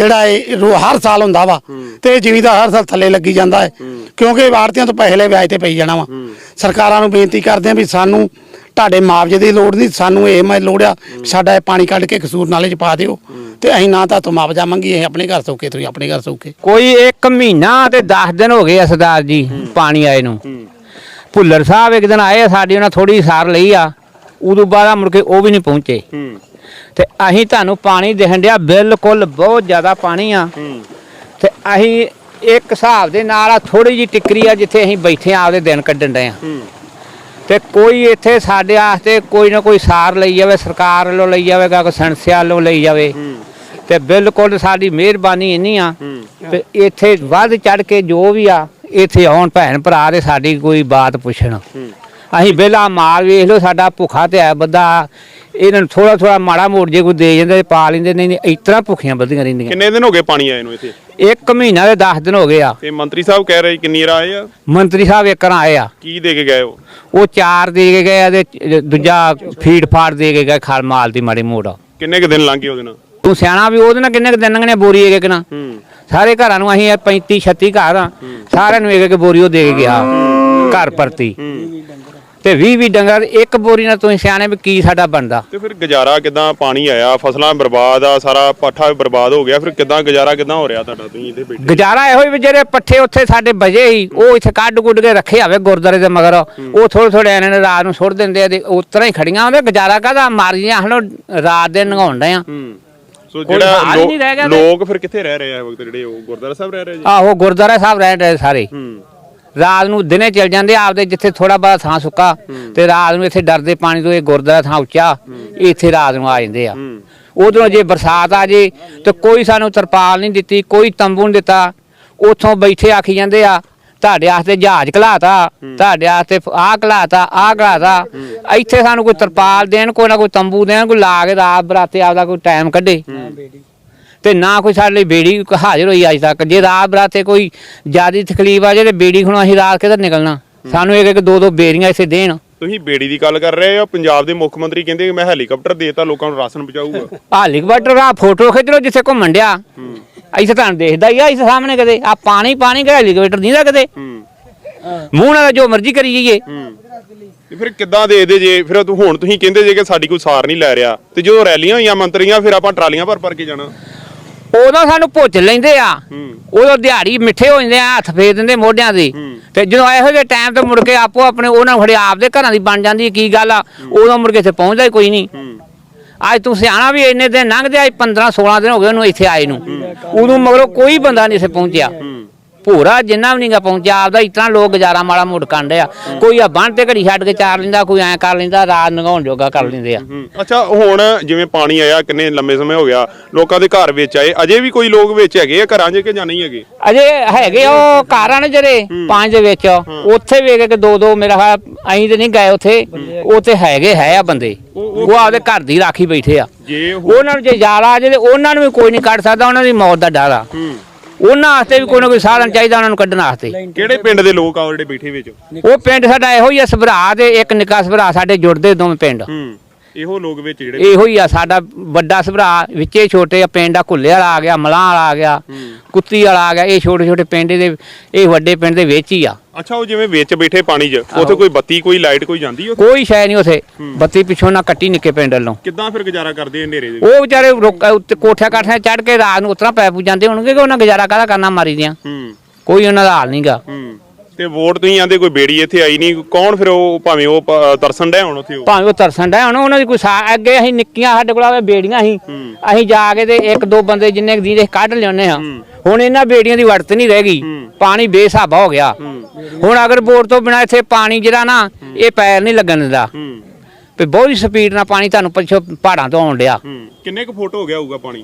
ਜਿਹੜਾ ਇਹ ਰੋ- ਹਰ ਸਾਲ ਹੁੰਦਾ ਵਾ ਤੇ ਜ਼ਿਮੀਦਾਰ ਹਰ ਸਾਲ ਥੱਲੇ ਲੱਗੀ ਜਾਂਦਾ ਹੈ। ਕਿਉਂਕਿ ਆੜਤੀਆਂ ਤੋਂ ਪੈਸੇ ਲੈ ਵਿਆਜ ਤੇ ਪਈ ਜਾਣਾ ਵਾ। ਸਰਕਾਰਾਂ ਨੂੰ ਬੇਨਤੀ ਕਰਦੇ ਆ ਵੀ ਸਾਨੂੰ ਤੁਹਾਡੇ ਮੁਆਵਜ਼ੇ ਦੀ ਲੋੜ ਨਹੀਂ ਸਾਨੂੰ ਇਹ ਮੈਂ ਲੋੜ ਆ ਵੀ ਸਾਡਾ ਇਹ ਪਾਣੀ ਕੱਢ ਕੇ ਕਸੂਰ ਨਾਲੇ ਚ ਪਾ ਦਿਓ। ਤੇ ਅਸੀਂ ਨਾ ਤਾਂ ਤੋਂ ਮੁਆਵਜ਼ਾ ਮੰਗੀਏ ਅਸੀਂ ਆਪਣੇ ਘਰ ਸੌਕੇ ਤੁਸੀਂ ਆਪਣੇ ਘਰ ਸੌਕੇ ਕੋਈ 1 ਮਹੀਨਾ ਤੇ 10 ਦਿਨ ਹੋ ਗਏ ਆ ਸਰਦਾਰ ਜੀ ਪਾਣੀ ਆਏ ਨੂੰ। ਭੁੱਲਰ ਸਾਹਿਬ ਇੱਕ ਦਿਨ ਆਏ ਸਾਡੀ ਉਹਨਾਂ ਥੋੜੀ ਸਾਰ ਲਈ ਆ। ਉਦੋਂ ਬਾਅਦ ਆ ਮੁੜ ਕੇ ਉਹ ਵੀ ਨਹੀਂ ਪਹੁੰਚੇ। ਤੇ ਅਸੀਂ ਤੁਹਾਨੂੰ ਪਾਣੀ ਦੇਣ ਡਿਆ ਬਿਲਕੁਲ ਬਹੁਤ ਜ਼ਿਆਦਾ ਪਾਣੀ ਆ। ਤੇ ਅਸੀਂ ਇੱਕ ਹਿਸਾਬ ਦੇ ਨਾਲ ਆ ਥੋੜੀ ਜੀ ਟਿਕਰੀ ਆ ਜਿੱਥੇ ਅਸੀਂ ਬੈਠੇ ਆ ਆਪਦੇ ਦਿਨ ਕੱਢਣ ਡਏ ਆ। ਤੇ ਕੋਈ ਇੱਥੇ ਸਾਡੇ ਵਾਸਤੇ ਕੋਈ ਨਾ ਕੋਈ ਸਾਰ ਲਈ ਜਾਵੇ ਸਰਕਾਰ ਵੱਲੋਂ ਲਈ ਜਾਵੇਗਾ ਕੋਈ ਸੰਸਥਾ ਵੱਲੋਂ ਲਈ ਜਾਵੇ। ਤੇ ਬਿਲਕੁਲ ਸਾਡੀ ਮਿਹਰਬਾਨੀ ਇੰਨੀ ਆ ਤੇ ਇੱਥੇ ਵੱਧ ਚੜ ਕੇ ਜੋ ਵੀ ਆ ਇੱਥੇ ਆਉਣ ਭੈਣ ਭਰਾ ਤੇ ਸਾਡੀ ਕੋਈ ਬਾਤ ਪੁੱਛਣ। ਅਸੀਂ ਪਹਿਲਾਂ ਮਾਲ ਵੇਖ ਲਓ ਸਾਡਾ ਭੁੱਖਾ ਤੇ ਹੈ ਬੰਦਾ। ਇਹਨਾਂ ਨੂੰ ਥੋੜਾ ਥੋੜਾ ਮਾੜਾ ਮੋੜ ਜੇ ਕੋਈ ਦੇ ਜਾਂਦੇ ਤੇ ਪਾ ਲੈਂਦੇ। ਨਹੀਂ ਇਸ ਤਰ੍ਹਾਂ ਭੁੱਖੀਆਂ ਬੱਧੀਆਂ ਰਹਿੰਦੀਆਂ। ਕਿੰਨੇ ਦਿਨ ਹੋ ਗਏ ਪਾਣੀ ਆਏ ਨੂੰ ਇੱਥੇ? ਇੱਕ ਮਹੀਨਾ ਦੇ 10 ਦਿਨ ਹੋ ਗਏ ਆ। ਤੇ ਮੰਤਰੀ ਸਾਹਿਬ ਕਹਿ ਰਹੇ ਕਿੰਨੀ ਰਾ ਆਏ ਆ? ਮੰਤਰੀ ਸਾਹਿਬ ਇੱਕ ਰਾਂ ਆਏ ਆ। ਕੀ ਦੇ ਕੇ ਗਏ ਉਹ? ਉਹ ਚਾਰ ਦੇ ਕੇ ਗਏ ਆ ਤੇ ਦੂਜਾ ਫੀਡ ਫਾੜ ਦੇ ਕੇ ਗਏ ਖਲ ਮਾਲ ਦੀ ਮਾੜੀ ਮੋੜ। ਕਿੰਨੇ ਕੁ ਦਿਨ ਲੰਘ ਗਏ ਉਹਦੇ ਨਾਲ? ਤੂੰ ਸਿਆਣਾ ਵੀ ਉਹਦੇ ਨਾਲ ਕਿੰਨੇ ਕੁ ਦਿਨ ਲੰਘਣੇ ਬੋਰੀ ਇੱਕ ਨਾ ਹੂੰ। ਸਾਰੇ ਘਰਾਂ ਨੂੰ ਅਸੀਂ 35 36 ਘਰ ਆ। ਸਾਰਿਆਂ ਨੂੰ ਇੱਕ ਇੱਕ ਬੋਰੀ ਉਹ ਦੇ ਕੇ ਗਿਆ। ਘਰ ਪ੍ਰਤੀ ਤੇ 20 20 ਡੰਗਰ ਇੱਕ ਬੋਰੀ ਨਾਲ ਤੁਸੀਂ ਸਿਆਣੇ ਵੀ ਕੀ ਸਾਡਾ ਬਣਦਾ। ਤੇ ਫਿਰ ਗੁਜ਼ਾਰਾ ਕਿਦਾਂ ਪਾਣੀ ਆਇਆ? ਫਸਲਾਂ ਬਰਬਾਦ ਆ ਸਾਰਾ ਪਾਠਾ ਵੀ ਬਰਬਾਦ ਹੋ ਗਿਆ। ਫਿਰ ਕਿਦਾਂ ਗੁਜ਼ਾਰਾ ਕਿਦਾਂ ਹੋ ਰਿਹਾ ਤੁਹਾਡਾ ਤੁਸੀਂ ਇੱਥੇ ਬੈਠੇ? ਗੁਜ਼ਾਰਾ ਇਹੋ ਹੀ ਵੀ ਜਿਹੜੇ ਪੱਠੇ ਉੱਥੇ ਸਾਡੇ ਬਜੇ ਸੀ ਉਹ ਇੱਥੇ ਕੱਢ ਕੁੱਢ ਕੇ ਰੱਖੇ ਆਵੇ ਗੁਰਦਾਰੇ ਦੇ ਮਗਰ। ਉਹ ਥੋੜੇ ਥੋੜੇ ਇਹਨਾਂ ਨੇ ਰਾਤ ਨੂੰ ਸੁੱਟ ਦਿੰਦੇ ਆ ਤੇ ਉਸ ਤਰ੍ਹਾਂ ਹੀ ਖੜੀਆਂ ਉਹਦੇ ਗੁਜ਼ਾਰਾ ਕਾਹਦਾ? ਮਾਰੀਆਂ ਹਲੋ ਰਾਤ ਦੇ ਨਗਾਉਣ ਡਏ ਆ। ਹੂੰ। ਸੋ ਜਿਹੜਾ ਹਾਲ ਹੀ ਨਹੀਂ ਰਹਿ ਗਿਆ ਲੋ- ਤੇ- ਲੋਕ ਫਿਰ ਕਿੱਥੇ ਰਹਿ ਰਹੇ ਆ ਵਕਤ? ਜਿਹੜੇ ਉਹ ਗੁਰਦੁਆਰਾ ਸਾਹਿਬ ਰਹਿ ਰਹੇ ਜੀ? ਆਹੋ ਗੁਰਦਾਰਾ ਸਾਹਿਬ ਰਹਿ ਰਹੇ ਸਾਰੇ। ਹੂੰ। ਰਾਤ ਨੂੰ ਦਿਨੇ ਚਲ ਜਾਂਦੇ ਆ ਆਪਦੇ ਜਿੱਥੇ ਥੋੜਾ ਬਾਹਰ ਥਾਂ ਸੁੱਕਾ ਤੇ ਰਾਤ ਨੂੰ ਇੱਥੇ ਡਰਦੇ ਪਾਣੀ ਤੋਂ ਇਹ ਗੁਰਦੁਆਰਾ ਥਾਂ ਉੱਚਾ ਇੱਥੇ ਰਾਤ ਨੂੰ ਆ ਜਾਂਦੇ ਆ। ਉਧਰੋਂ ਜੇ ਬਰਸਾਤ ਆ ਜੇ ਤੇ ਕੋਈ ਸਾਨੂੰ ਤਰਪਾਲ ਨਹੀਂ ਦਿੱਤੀ ਕੋਈ ਤੰਬੂ ਨਹੀਂ ਦਿੱਤਾ ਉੱਥੋਂ ਬੈਠੇ ਆਖੀ ਜਾਂਦੇ ਆ ਤੁਹਾਡੇ ਵਾਸਤੇ ਜਹਾਜ਼ ਘਲਾਤਾ ਤੁਹਾਡੇ ਵਾਸਤੇ ਆਹ ਘਲਾਤਾ ਆਹ ਘਲਾਤਾ। ਇੱਥੇ ਸਾਨੂੰ ਕੋਈ ਤਰਪਾਲ ਦੇਣ ਕੋਈ ਨਾ ਕੋਈ ਤੰਬੂ ਦੇਣ ਕੋਈ ਲਾ ਕੇ ਰਾਤ ਬਰਾਤੇ ਆਪਦਾ ਕੋਈ ਟਾਈਮ ਕੱਢੇ। ਤੇ ਨਾ ਕੋਈ ਸਾਡੇ ਲਈ ਬੇੜੀ ਹਾਜ਼ਰ ਹੋਈ ਅੱਜ ਤੱਕ। ਜੇ ਰਾਤ ਬਰਾਤੇ ਕੋਈ ਜਿਆਦੀ ਤਕਲੀਫ ਆ ਜੇ ਤੇ ਬੇੜੀ ਹੁਣ ਅਸੀਂ ਰਾਤ ਕਿਧਰ ਨਿਕਲਣਾ? ਸਾਨੂੰ ਇੱਕ ਇੱਕ ਦੋ ਦੋ ਬੇੜੀਆਂ ਇੱਥੇ ਦੇਣ। ਤੁਸੀਂ ਬੇੜੀ ਦੀ ਗੱਲ ਕਰ ਰਹੇ ਹੋ ਪੰਜਾਬ ਦੇ ਮੁੱਖ ਮੰਤਰੀ ਕਹਿੰਦੇ ਕਿ ਮੈਂ ਹੈਲੀਕਾਪਟਰ ਦੇਤਾ ਲੋਕਾਂ ਨੂੰ ਰਾਸ਼ਨ ਪਹੁੰਚਾਊਗਾ। ਹਾਲੀ ਕਬਟਰ ਆ ਫੋਟੋ ਖਿੱਚ ਲਓ ਜਿੱਥੇ ਘੁੰਮਣ ਡਿਆ। ਇੱਥੇ ਤੁਹਾਨੂੰ ਦੇਖਦਾ ਹੀ ਆ ਇਸ ਸਾਹਮਣੇ ਕਦੇ। ਆ ਪਾਣੀ ਪਾਣੀ ਕਿ ਹੈਲੀਕਾਪਟਰ ਨਹੀਂ ਦਾ ਕਦੇ ਮੂੰਹ ਨਾਲ ਜੋ ਮਰਜ਼ੀ ਕਰੀ ਜਾਈਏ। ਤੇ ਫਿਰ ਕਿੱਦਾਂ ਦੇ ਦੇ ਜੇ ਫਿਰ ਤੂੰ ਹੁਣ ਤੁਸੀਂ ਕਹਿੰਦੇ ਜੇ ਕਿ ਸਾਡੀ ਕੋਈ ਸਾਰ ਨਹੀਂ ਲੈ ਰਿਹਾ। ਤੇ ਜਦੋਂ ਰੈਲੀਆਂ ਹੋਈਆਂ ਮੰਤਰੀਆਂ ਫਿਰ ਆਪਾਂ ਟਰਾਲੀਆਂ ਭਰ ਭਰ ਕੇ ਜਾਣਾ। ਉਦੋਂ ਸਾਨੂੰ ਭੁੱਜ ਲੈਂਦੇ ਆ। ਉਦੋਂ ਦਿਹਾੜੀ ਮਿੱਠੇ ਹੋ ਜਾਂਦੇ ਆ ਹੱਥ ਫੇਰ ਦਿੰਦੇ ਮੋਢਿਆਂ ਦੇ। ਤੇ ਜਦੋਂ ਇਹੋ ਜਿਹੇ ਟਾਈਮ ਤੇ ਮੁੜ ਕੇ ਆਪੋ ਆਪਣੇ ਉਹਨਾਂ ਨੂੰ ਖੜੇ ਆਪਦੇ ਘਰਾਂ ਦੀ ਬਣ ਜਾਂਦੀ ਕੀ ਗੱਲ ਆ? ਉਦੋਂ ਮੁੜ ਕੇ ਇੱਥੇ ਪਹੁੰਚਦਾ ਹੀ ਕੋਈ ਨਹੀਂ। ਅੱਜ ਤੂੰ ਸਿਆਣਾ ਵੀ ਇੰਨੇ ਦਿਨ ਲੰਘਦੇ ਅੱਜ 15 16 ਦਿਨ ਹੋ ਗਏ ਉਹਨੂੰ ਇੱਥੇ ਆਏ ਨੂੰ। ਉਦੋਂ ਮਗਰੋਂ ਕੋਈ ਬੰਦਾ ਨਹੀਂ ਇੱਥੇ ਪਹੁੰਚਿਆ। ਭੂਰਾ ਜਿੰਨਾ ਵੀ ਨਹੀਂਗਾ ਪਹੁੰਚਿਆ ਆਪਦਾ ਇਤਨਾ ਲੋਕ ਗੁਜ਼ਾਰਾ ਮਾੜਾ ਮੋੜ ਕੰਡੇ ਆ ਕੋਈ ਆ ਬੰਨ ਤੇ ਘੜੀ ਛੱਡ ਕੇ ਚਾਰ ਲੈਂਦਾ ਕੋਈ ਐ ਕਰ ਲੈਂਦਾ ਰਾਤ ਨਗਾਉਣ ਜੋਗਾ ਕਰ ਲੈਂਦੇ ਆ। ਹੂੰ ਅੱਛਾ ਹੁਣ ਜਿਵੇਂ ਪਾਣੀ ਆਇਆ ਕਿੰਨੇ ਲੰਮੇ ਸਮੇਂ ਹੋ ਗਿਆ ਲੋਕਾਂ ਦੇ ਘਰ ਵਿੱਚ ਆਏ ਅਜੇ ਵੀ ਕੋਈ ਲੋਕ ਵਿੱਚ ਹੈਗੇ ਆ ਘਰਾਂ 'ਚ ਕਿ ਜਾਂ ਨਹੀਂ ਹੈਗੇ? ਅਜੇ ਹੈਗੇ ਉਹ ਘਰ ਆ ਨੇ ਜਿਹੜੇ ਪੰਜ ਦੇ ਵਿੱਚ ਉੱਥੇ ਵੀ ਇੱਕ ਦੋ ਦੋ ਮੇਰਾ ਖਿਆਲ ਅਸੀਂ ਤੇ ਨਹੀਂ ਗਏ ਉੱਥੇ। ਉੱਥੇ ਹੈਗੇ ਹੈ ਆ ਬੰਦੇ। ਉਹ ਆਪਦੇ ਘਰ ਦੀ ਰਾਖੀ ਬੈਠੇ ਆ। ਜੇ ਉਹ- ਉਹਨਾਂ ਨੂੰ ਜੇ ਜਾਲਾ ਆ ਜੇ ਤੇ ਉਹਨਾਂ ਨੂੰ ਵੀ ਕੋਈ ਨਹੀਂ ਕੱਢ ਸਕਦਾ ਉਹਨਾਂ ਦੀ ਮੌਤ ਦਾ ਡਰ ਆ। ਹੂੰ। ਉਹਨਾਂ ਵਾਸਤੇ ਵੀ ਕੋਈ ਨਾ ਕੋਈ ਸਾਧਨ ਚਾਹੀਦਾ ਉਹਨਾਂ ਨੂੰ ਕੱਢਣ ਵਾਸਤੇ। ਕਿਹੜੇ ਪਿੰਡ ਦੇ ਲੋਕ ਆ ਉਹ ਜਿਹੜੇ ਬੈਠੇ ਵਿੱਚ? ਉਹ ਪਿੰਡ ਸਾਡਾ ਇਹੋ ਹੀ ਆ ਸਭਰਾ ਤੇ ਇੱਕ ਨਿੱਕਾ ਸਭਰਾ ਸਾਡੇ ਜੁੜਦੇ ਦੋਵੇਂ ਪਿੰਡ। ਹੂੰ। ਇਹੋ ਲੋਕ ਵਿੱਚ ਜਿਹੜੇ ਇਹੋ ਹੀ ਆ ਸਾਡਾ ਵੱਡਾ ਸਭਰਾ ਵਿੱਚੇ ਛੋਟੇ ਆ ਪਿੰਡ ਆ ਘੁੱਲੇ ਵਾਲਾ ਆ ਗਿਆ ਮਲਾਂ ਵਾਲਾ ਆ ਗਿਆ ਕੁੱਤੀ ਵਾਲਾ ਆ ਗਿਆ ਇਹ ਛੋਟੇ ਛੋਟੇ ਪਿੰਡ ਦੇ ਇਹ ਵੱਡੇ ਪਿੰਡ ਦੇ ਵਿੱਚ ਹੀ ਆ। ਅੱਛਾ ਉਹ ਜਿਵੇਂ ਵਿੱਚ ਬੈਠੇ ਪਾਣੀ 'ਚ ਉੱਥੇ ਕੋਈ ਬੱਤੀ ਕੋਈ ਲਾਈਟ ਕੋਈ ਜਾਂਦੀ ਉੱਥੇ? ਕੋਈ ਸ਼ੈ ਨਹੀਂ ਉਥੇ। ਬੱਤੀ ਪਿੱਛੋਂ ਨਾ ਕੱਟੀ ਨਿੱਕੇ ਪਿੰਡ ਵੱਲੋਂ। ਕਿੱਦਾਂ ਫਿਰ ਗੁਜ਼ਾਰਾ ਕਰਦੇ ਹਨੇਰੇ ਦੇ ਉਹ ਵਿਚਾਰੇ ਰੁੱਕ- ਉੱਤੇ ਕੋਠਿਆਂ ਕਾਠਿਆਂ ਚੜ ਕੇ ਰਾਤ ਨੂੰ ਉਤਰਾ ਪੈ ਪੂ ਜਾਂਦੇ ਹੋਣਗੇ ਕਿ ਉਹਨਾਂ ਗੁਜ਼ਾਰਾ ਕਾਹਦਾ ਕਰਨਾ ਮਾਰੀ ਦਿਆਂ? ਕੋਈ ਉਹਨਾਂ ਦਾ ਹਾਲ ਨਹੀਂਗਾ ਤੇ ਵੋਟ ਤੁਸੀਂ ਆਂਦੇ ਕੋਈ ਬੇੜੀ ਇੱਥੇ ਆਈ ਨਹੀਂ ਕੌਣ ਫਿਰ ਉਹ ਭਾਵੇਂ ਉਹ ਪ- ਤਰਸਣ ਡਿਆ ਹੁਣ ਉੱਥੇ ਉਹ? ਭਾਵੇਂ ਉਹ ਤਰਸਣ ਡਿਆ ਹੁਣ ਉਹਨਾਂ ਦੀ ਕੋਈ ਸਾ- ਅੱਗੇ ਅਸੀਂ ਨਿੱਕੀਆਂ ਸਾਡੇ ਕੋਲ ਆਵੇ ਬੇੜੀਆਂ ਸੀ। ਅਸੀਂ ਜਾ ਕੇ ਤੇ ਇੱਕ ਦੋ ਬੰਦੇ ਜਿੰਨੇ ਕੁ ਦੀਦੇ ਕੱਢ ਲਿਆਉਂਦੇ ਆ ਹੁਣ ਇਹਨਾਂ ਬੇੜੀਆਂ ਦੀ ਵਰਤ ਨਹੀਂ ਰਹਿ ਗਈ। ਪਾਣੀ ਬੇਸਾਬਾ ਹੋ ਗਿਆ। ਹੁਣ ਅਗਰ ਬੋਰ ਤੋਂ ਬਿਨਾ ਇੱਥੇ ਪਾਣੀ ਜਿਹੜਾ ਨਾ ਇਹ ਪੈਰ ਨਹੀਂ ਲੱਗਣ ਦਿੰਦਾ। ਹੂੰ। ਤੇ ਬਹੁਤ ਹੀ ਸਪੀਡ ਨਾਲ ਪਾਣੀ ਤੁਹਾਨੂੰ ਪਿੱਛੋਂ ਪਹਾੜਾਂ ਤੋਂ ਆਉਣ ਡਿਆ। ਹੂੰ। ਕਿੰਨੇ ਕੁ ਫੁੱਟ ਹੋ ਗਿਆ ਹੋਊਗਾ ਪਾਣੀ?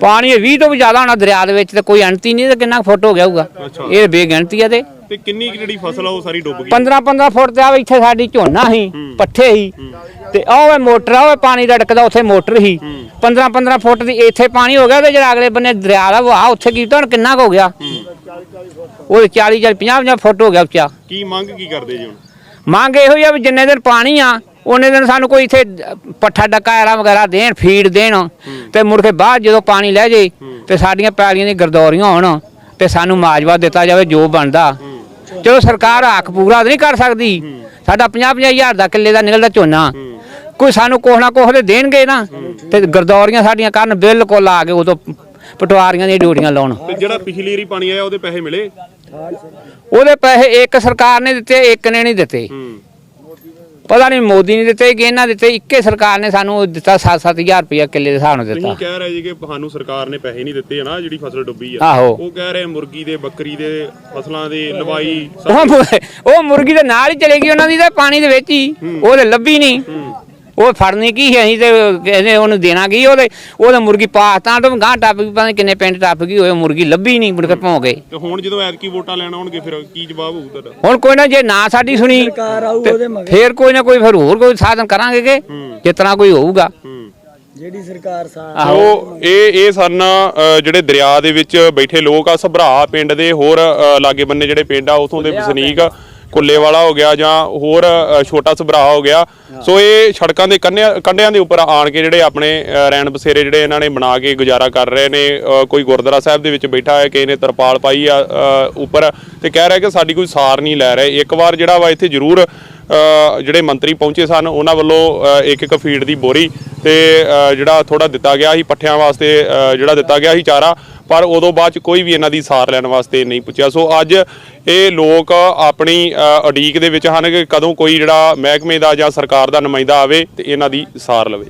ਪਾਣੀ ਇਹ 20 ਤੋਂ ਵੀ ਜ਼ਿਆਦਾ ਹੋਣਾ ਦਰਿਆ ਦੇ ਵਿੱਚ ਤੇ ਕੋਈ ਅੰਤੀ ਨਹੀਂ ਤੇ ਕਿੰਨਾ ਫੁੱਟ ਹੋ ਗਿਆ ਹੋਊਗਾ। ਇਹ ਬੇਗਿਣਤੀ ਆ ਤੇ। ਤੇ ਕਿੰਨੀ ਕੁ ਜਿਹੜੀ ਫਸਲ ਆ ਉਹ ਸਾਰੀ ਡੁੱਬ ਗਈ? 15 15 ਫੁੱਟ ਤੇ ਆ ਇੱਥੇ ਸਾਡੀ ਝੋਨਾ ਸੀ ਪੱਠੇ ਸੀ। ਤੇ ਉਹ ਵੇ ਮੋਟਰ ਆ ਉਹ ਵੇ ਪਾਣੀ ਰੜਕਦਾ ਉੱਥੇ ਮੋਟਰ ਸੀ। 15 15 ਫੁੱਟ ਦੀ ਇੱਥੇ ਪਾਣੀ ਹੋ ਗਿਆ ਤੇ ਜਿਹੜਾ ਅਗਲੇ ਬੰਨੇ ਦਰਿਆ ਦਾ ਵਹਾ ਉੱਥੇ ਕੀਤਾ ਹੁਣ ਕਿੰਨਾ ਕੁ ਹੋ ਗਿਆ। ਉਹ 40 40 50 50 ਫੁੱਟ ਹੋ ਗਿਆ ਉੱਚਾ। ਕੀ ਮੰਗ ਕੀ ਕਰਦੇ ਜੀ ਹੁਣ? ਮੰਗ ਇਹੋ ਹੀ ਆ ਵੀ ਜਿੰਨੇ ਦਿਨ ਪਾਣੀ ਆ ਉਹਨੇ ਦਿਨ ਸਾਨੂੰ ਕੋਈ ਇੱਥੇ ਪੱਠਾ ਡੱਕਾ ਐਰਾ ਵਗੈਰਾ ਦੇਣ ਫੀਡ ਦੇਣ ਤੇ ਮੁੜ ਕੇ ਬਾਅਦ ਜਦੋਂ ਪਾਣੀ ਲੈ ਜੇ ਤੇ ਸਾਡੀਆਂ ਪੈਲੀਆਂ ਦੀ ਗਰਦੌਰੀਆਂ ਹੋਣ ਤੇ ਸਾਨੂੰ ਮਾਜਵਾ ਦਿੱਤਾ ਜਾਵੇ ਜੋ ਬਣਦਾ। ਚਲੋ ਸਰਕਾਰ ਹੱਕ ਪੂਰਾ ਨਹੀਂ ਕਰ ਸਕਦੀ। ਸਾਡਾ 50 50 ਹਜ਼ਾਰ ਦਾ ਕਿੱਲੇ ਦਾ ਨਿਕਲਦਾ ਝੋਨਾ। ਕੋਈ ਸਾਨੂੰ ਕੋਹ ਨਾ ਕੋਹ ਦੇ ਦੇਣਗੇ ਨਾ ਤੇ ਗਰਦੌਰੀਆਂ ਸਾਡੀਆਂ ਕਰਨ ਬਿਲਕੁਲ ਆ ਕੇ ਉਦੋਂ ਪਟਵਾਰੀਆਂ ਦੀਆਂ ਡਿਊਟੀਆਂ ਲਾਉਣ। ਤੇ ਜਿਹੜਾ ਪਿਛਲੀ ਵਾਰੀ ਪਾਣੀ ਆਇਆ ਉਹਦੇ ਪੈਸੇ ਮਿਲੇ? ਉਹਦੇ ਪੈਸੇ ਇੱਕ ਸਰਕਾਰ ਨੇ ਦਿੱਤੇ ਇੱਕ ਨੇ ਨਹੀਂ ਦਿੱਤੇ। ਪਤਾ ਨਹੀਂ ਮੋਦੀ ਨੇ ਦਿੱਤੇ ਕਿ ਇਹਨਾਂ ਦਿੱਤੇ ਇੱਕੇ ਸਰਕਾਰ ਨੇ ਸਾਨੂੰ ਦਿੱਤਾ 7-7000 ਰੁਪਇਆ ਕਿੱਲੇ ਦੇ ਹਿਸਾਬ ਨਾਲ ਤੁਸੀਂ ਦਿੱਤਾ ਕਹਿ ਰਹੇ ਜੀ ਕਿ ਸਾਨੂੰ ਸਰਕਾਰ ਨੇ ਪੈਸੇ ਨਹੀਂ ਦਿੱਤੇ ਹਨਾ ਜਿਹੜੀ ਫਸਲ ਡੁੱਬੀ ਆ। ਆਹੋ। ਉਹ ਕਹਿ ਰਹੇ ਮੁਰਗੀ ਦੇ ਬੱਕਰੀ ਦੇ ਫਸਲਾਂ ਦੇ ਲਵਾਈ ਉਹ ਮੁਰਗੀ ਦੇ ਨਾਲ ਹੀ ਚਲੇ ਗਈ ਉਹਨਾਂ ਦੀ ਤੇ ਪਾਣੀ ਦੇ ਵਿੱਚ ਹੀ ਉਹ ਤੇ ਲੱਭੀ ਨਹੀਂ। ਉਹ ਫੜਨੀ ਕੀ ਸੀ? ਅਸੀਂ ਤੇ ਕਹਿੰਦੇ ਉਹਨੂੰ ਦੇਣਾ ਕੀ ਉਹਦੇ? ਉਹਦੇ ਮੁਰਗੀ ਪਾਕਿਸਤਾਨ ਤੋਂ ਗਾਂ ਟੱਪ ਗਈ ਪਤਾ ਕਿੰਨੇ ਪਿੰਡ ਟੱਪ ਗਈ ਉਹ ਮੁਰਗੀ ਲੱਭੀ ਨਹੀਂ ਮੁੜ ਕੇ ਭੌਂ ਗਏ। ਤੇ ਹੁਣ ਜਦੋਂ ਐਤਕੀ ਵੋਟਾਂ ਲੈਣ ਆਉਣਗੇ ਫਿਰ ਕੀ ਜਵਾਬ ਹੋਊ ਤੁਹਾਡਾ? ਹੁਣ ਕੋਈ ਨਾ ਜੇ ਨਾ ਸਾਡੀ ਸੁਣੀ ਸਰਕਾਰ ਆਊ ਤੇ ਉਹਦੇ ਮਗਰ। ਫੇਰ ਕੋਈ ਨਾ ਕੋਈ ਫਿਰ ਹੋਰ ਕੋਈ ਸਾਧਨ ਕਰਾਂਗੇ ਕਿ ਜਿਸ ਤਰ੍ਹਾਂ ਕੋਈ ਹੋਊਗਾ। ਹੂੰ। ਜਿਹੜੀ ਸਰਕਾਰ ਸਾ ਸੋ ਇਹ ਇਹ ਸਨ ਅ, ਜਿਹੜੇ ਦਰਿਆ ਦੇ ਵਿੱਚ ਬੈਠੇ ਲੋਕ ਆ ਸਭਰਾ ਪਿੰਡ ਦੇ ਹੋਰ ਅ, ਲਾਗੇ ਬੰਨੇ ਜਿਹੜੇ ਪਿੰਡ ਆ ਉਥੋਂ ਦੇ ਵਸਨੀਕ ਕੁੱਲੇ ਵਾਲਾ ਹੋ ਗਿਆ ਜਾਂ ਹੋਰ ਅ, ਛੋਟਾ ਸਭਰਾ ਹੋ ਗਿਆ। ਸੋ ਇਹ ਸੜਕਾਂ ਦੇ ਕੰਨਿਆਂ ਕੰਢਿਆਂ ਦੇ ਉੱਪਰ ਆਣ ਕੇ ਜਿਹੜੇ ਆਪਣੇ ਅ, ਰੈਣ ਬਸੇਰੇ ਜਿਹੜੇ ਇਹਨਾਂ ਨੇ ਬਣਾ ਕੇ ਗੁਜ਼ਾਰਾ ਕਰ ਰਹੇ ਨੇ ਅ, ਕੋਈ ਗੁਰਦੁਆਰਾ ਸਾਹਿਬ ਦੇ ਵਿੱਚ ਬੈਠਾ ਹੈ ਕਿਸੇ ਨੇ ਤਰਪਾਲ ਪਾਈ ਆ ਅ, ਉੱਪਰ ਤੇ ਕਹਿ ਰਿਹਾ ਕਿ ਸਾਡੀ ਕੋਈ ਸਾਰ ਨਹੀਂ ਲੈ ਰਹੇ। ਇੱਕ ਵਾਰ ਜਿਹੜਾ ਵਾ ਇੱਥੇ ਜ਼ਰੂਰ ਅ, ਜਿਹੜੇ ਮੰਤਰੀ ਪਹੁੰਚੇ ਸਨ ਉਹਨਾਂ ਵੱਲੋਂ ਅ, ਇੱਕ ਇੱਕ ਫੀਡ ਦੀ ਬੋਰੀ ਤੇ ਅ, ਜਿਹੜਾ ਥੋੜਾ ਦਿੱਤਾ ਗਿਆ ਸੀ ਪੱਠਿਆਂ ਵਾਸਤੇ ਅ, ਜਿਹੜਾ ਦਿੱਤਾ ਗਿਆ ਸੀ ਚਾਰਾ ਪਰ ਉਦੋਂ ਬਾਅਦ ਚ ਕੋਈ ਵੀ ਇਹਨਾਂ ਦੀ ਸਾਰ ਲੈਣ ਵਾਸਤੇ ਨਹੀਂ ਪੁੱਛਿਆ। ਸੋ ਅੱਜ ਇਹ ਲੋਕ ਆਪਣੀ ਅ, ਉਡੀਕ ਦੇ ਵਿੱਚ ਹਨ ਕਿ ਕਦੋਂ ਕੋਈ ਜਿਹੜਾ ਮਹਿਕਮੇ ਦਾ ਜਾਂ ਸਰਕਾਰ ਦਾ ਨੁਮਾਇੰਦਾ ਆਵੇ ਤੇ ਇਹਨਾਂ ਦੀ ਸਾਰ ਲਵੇ।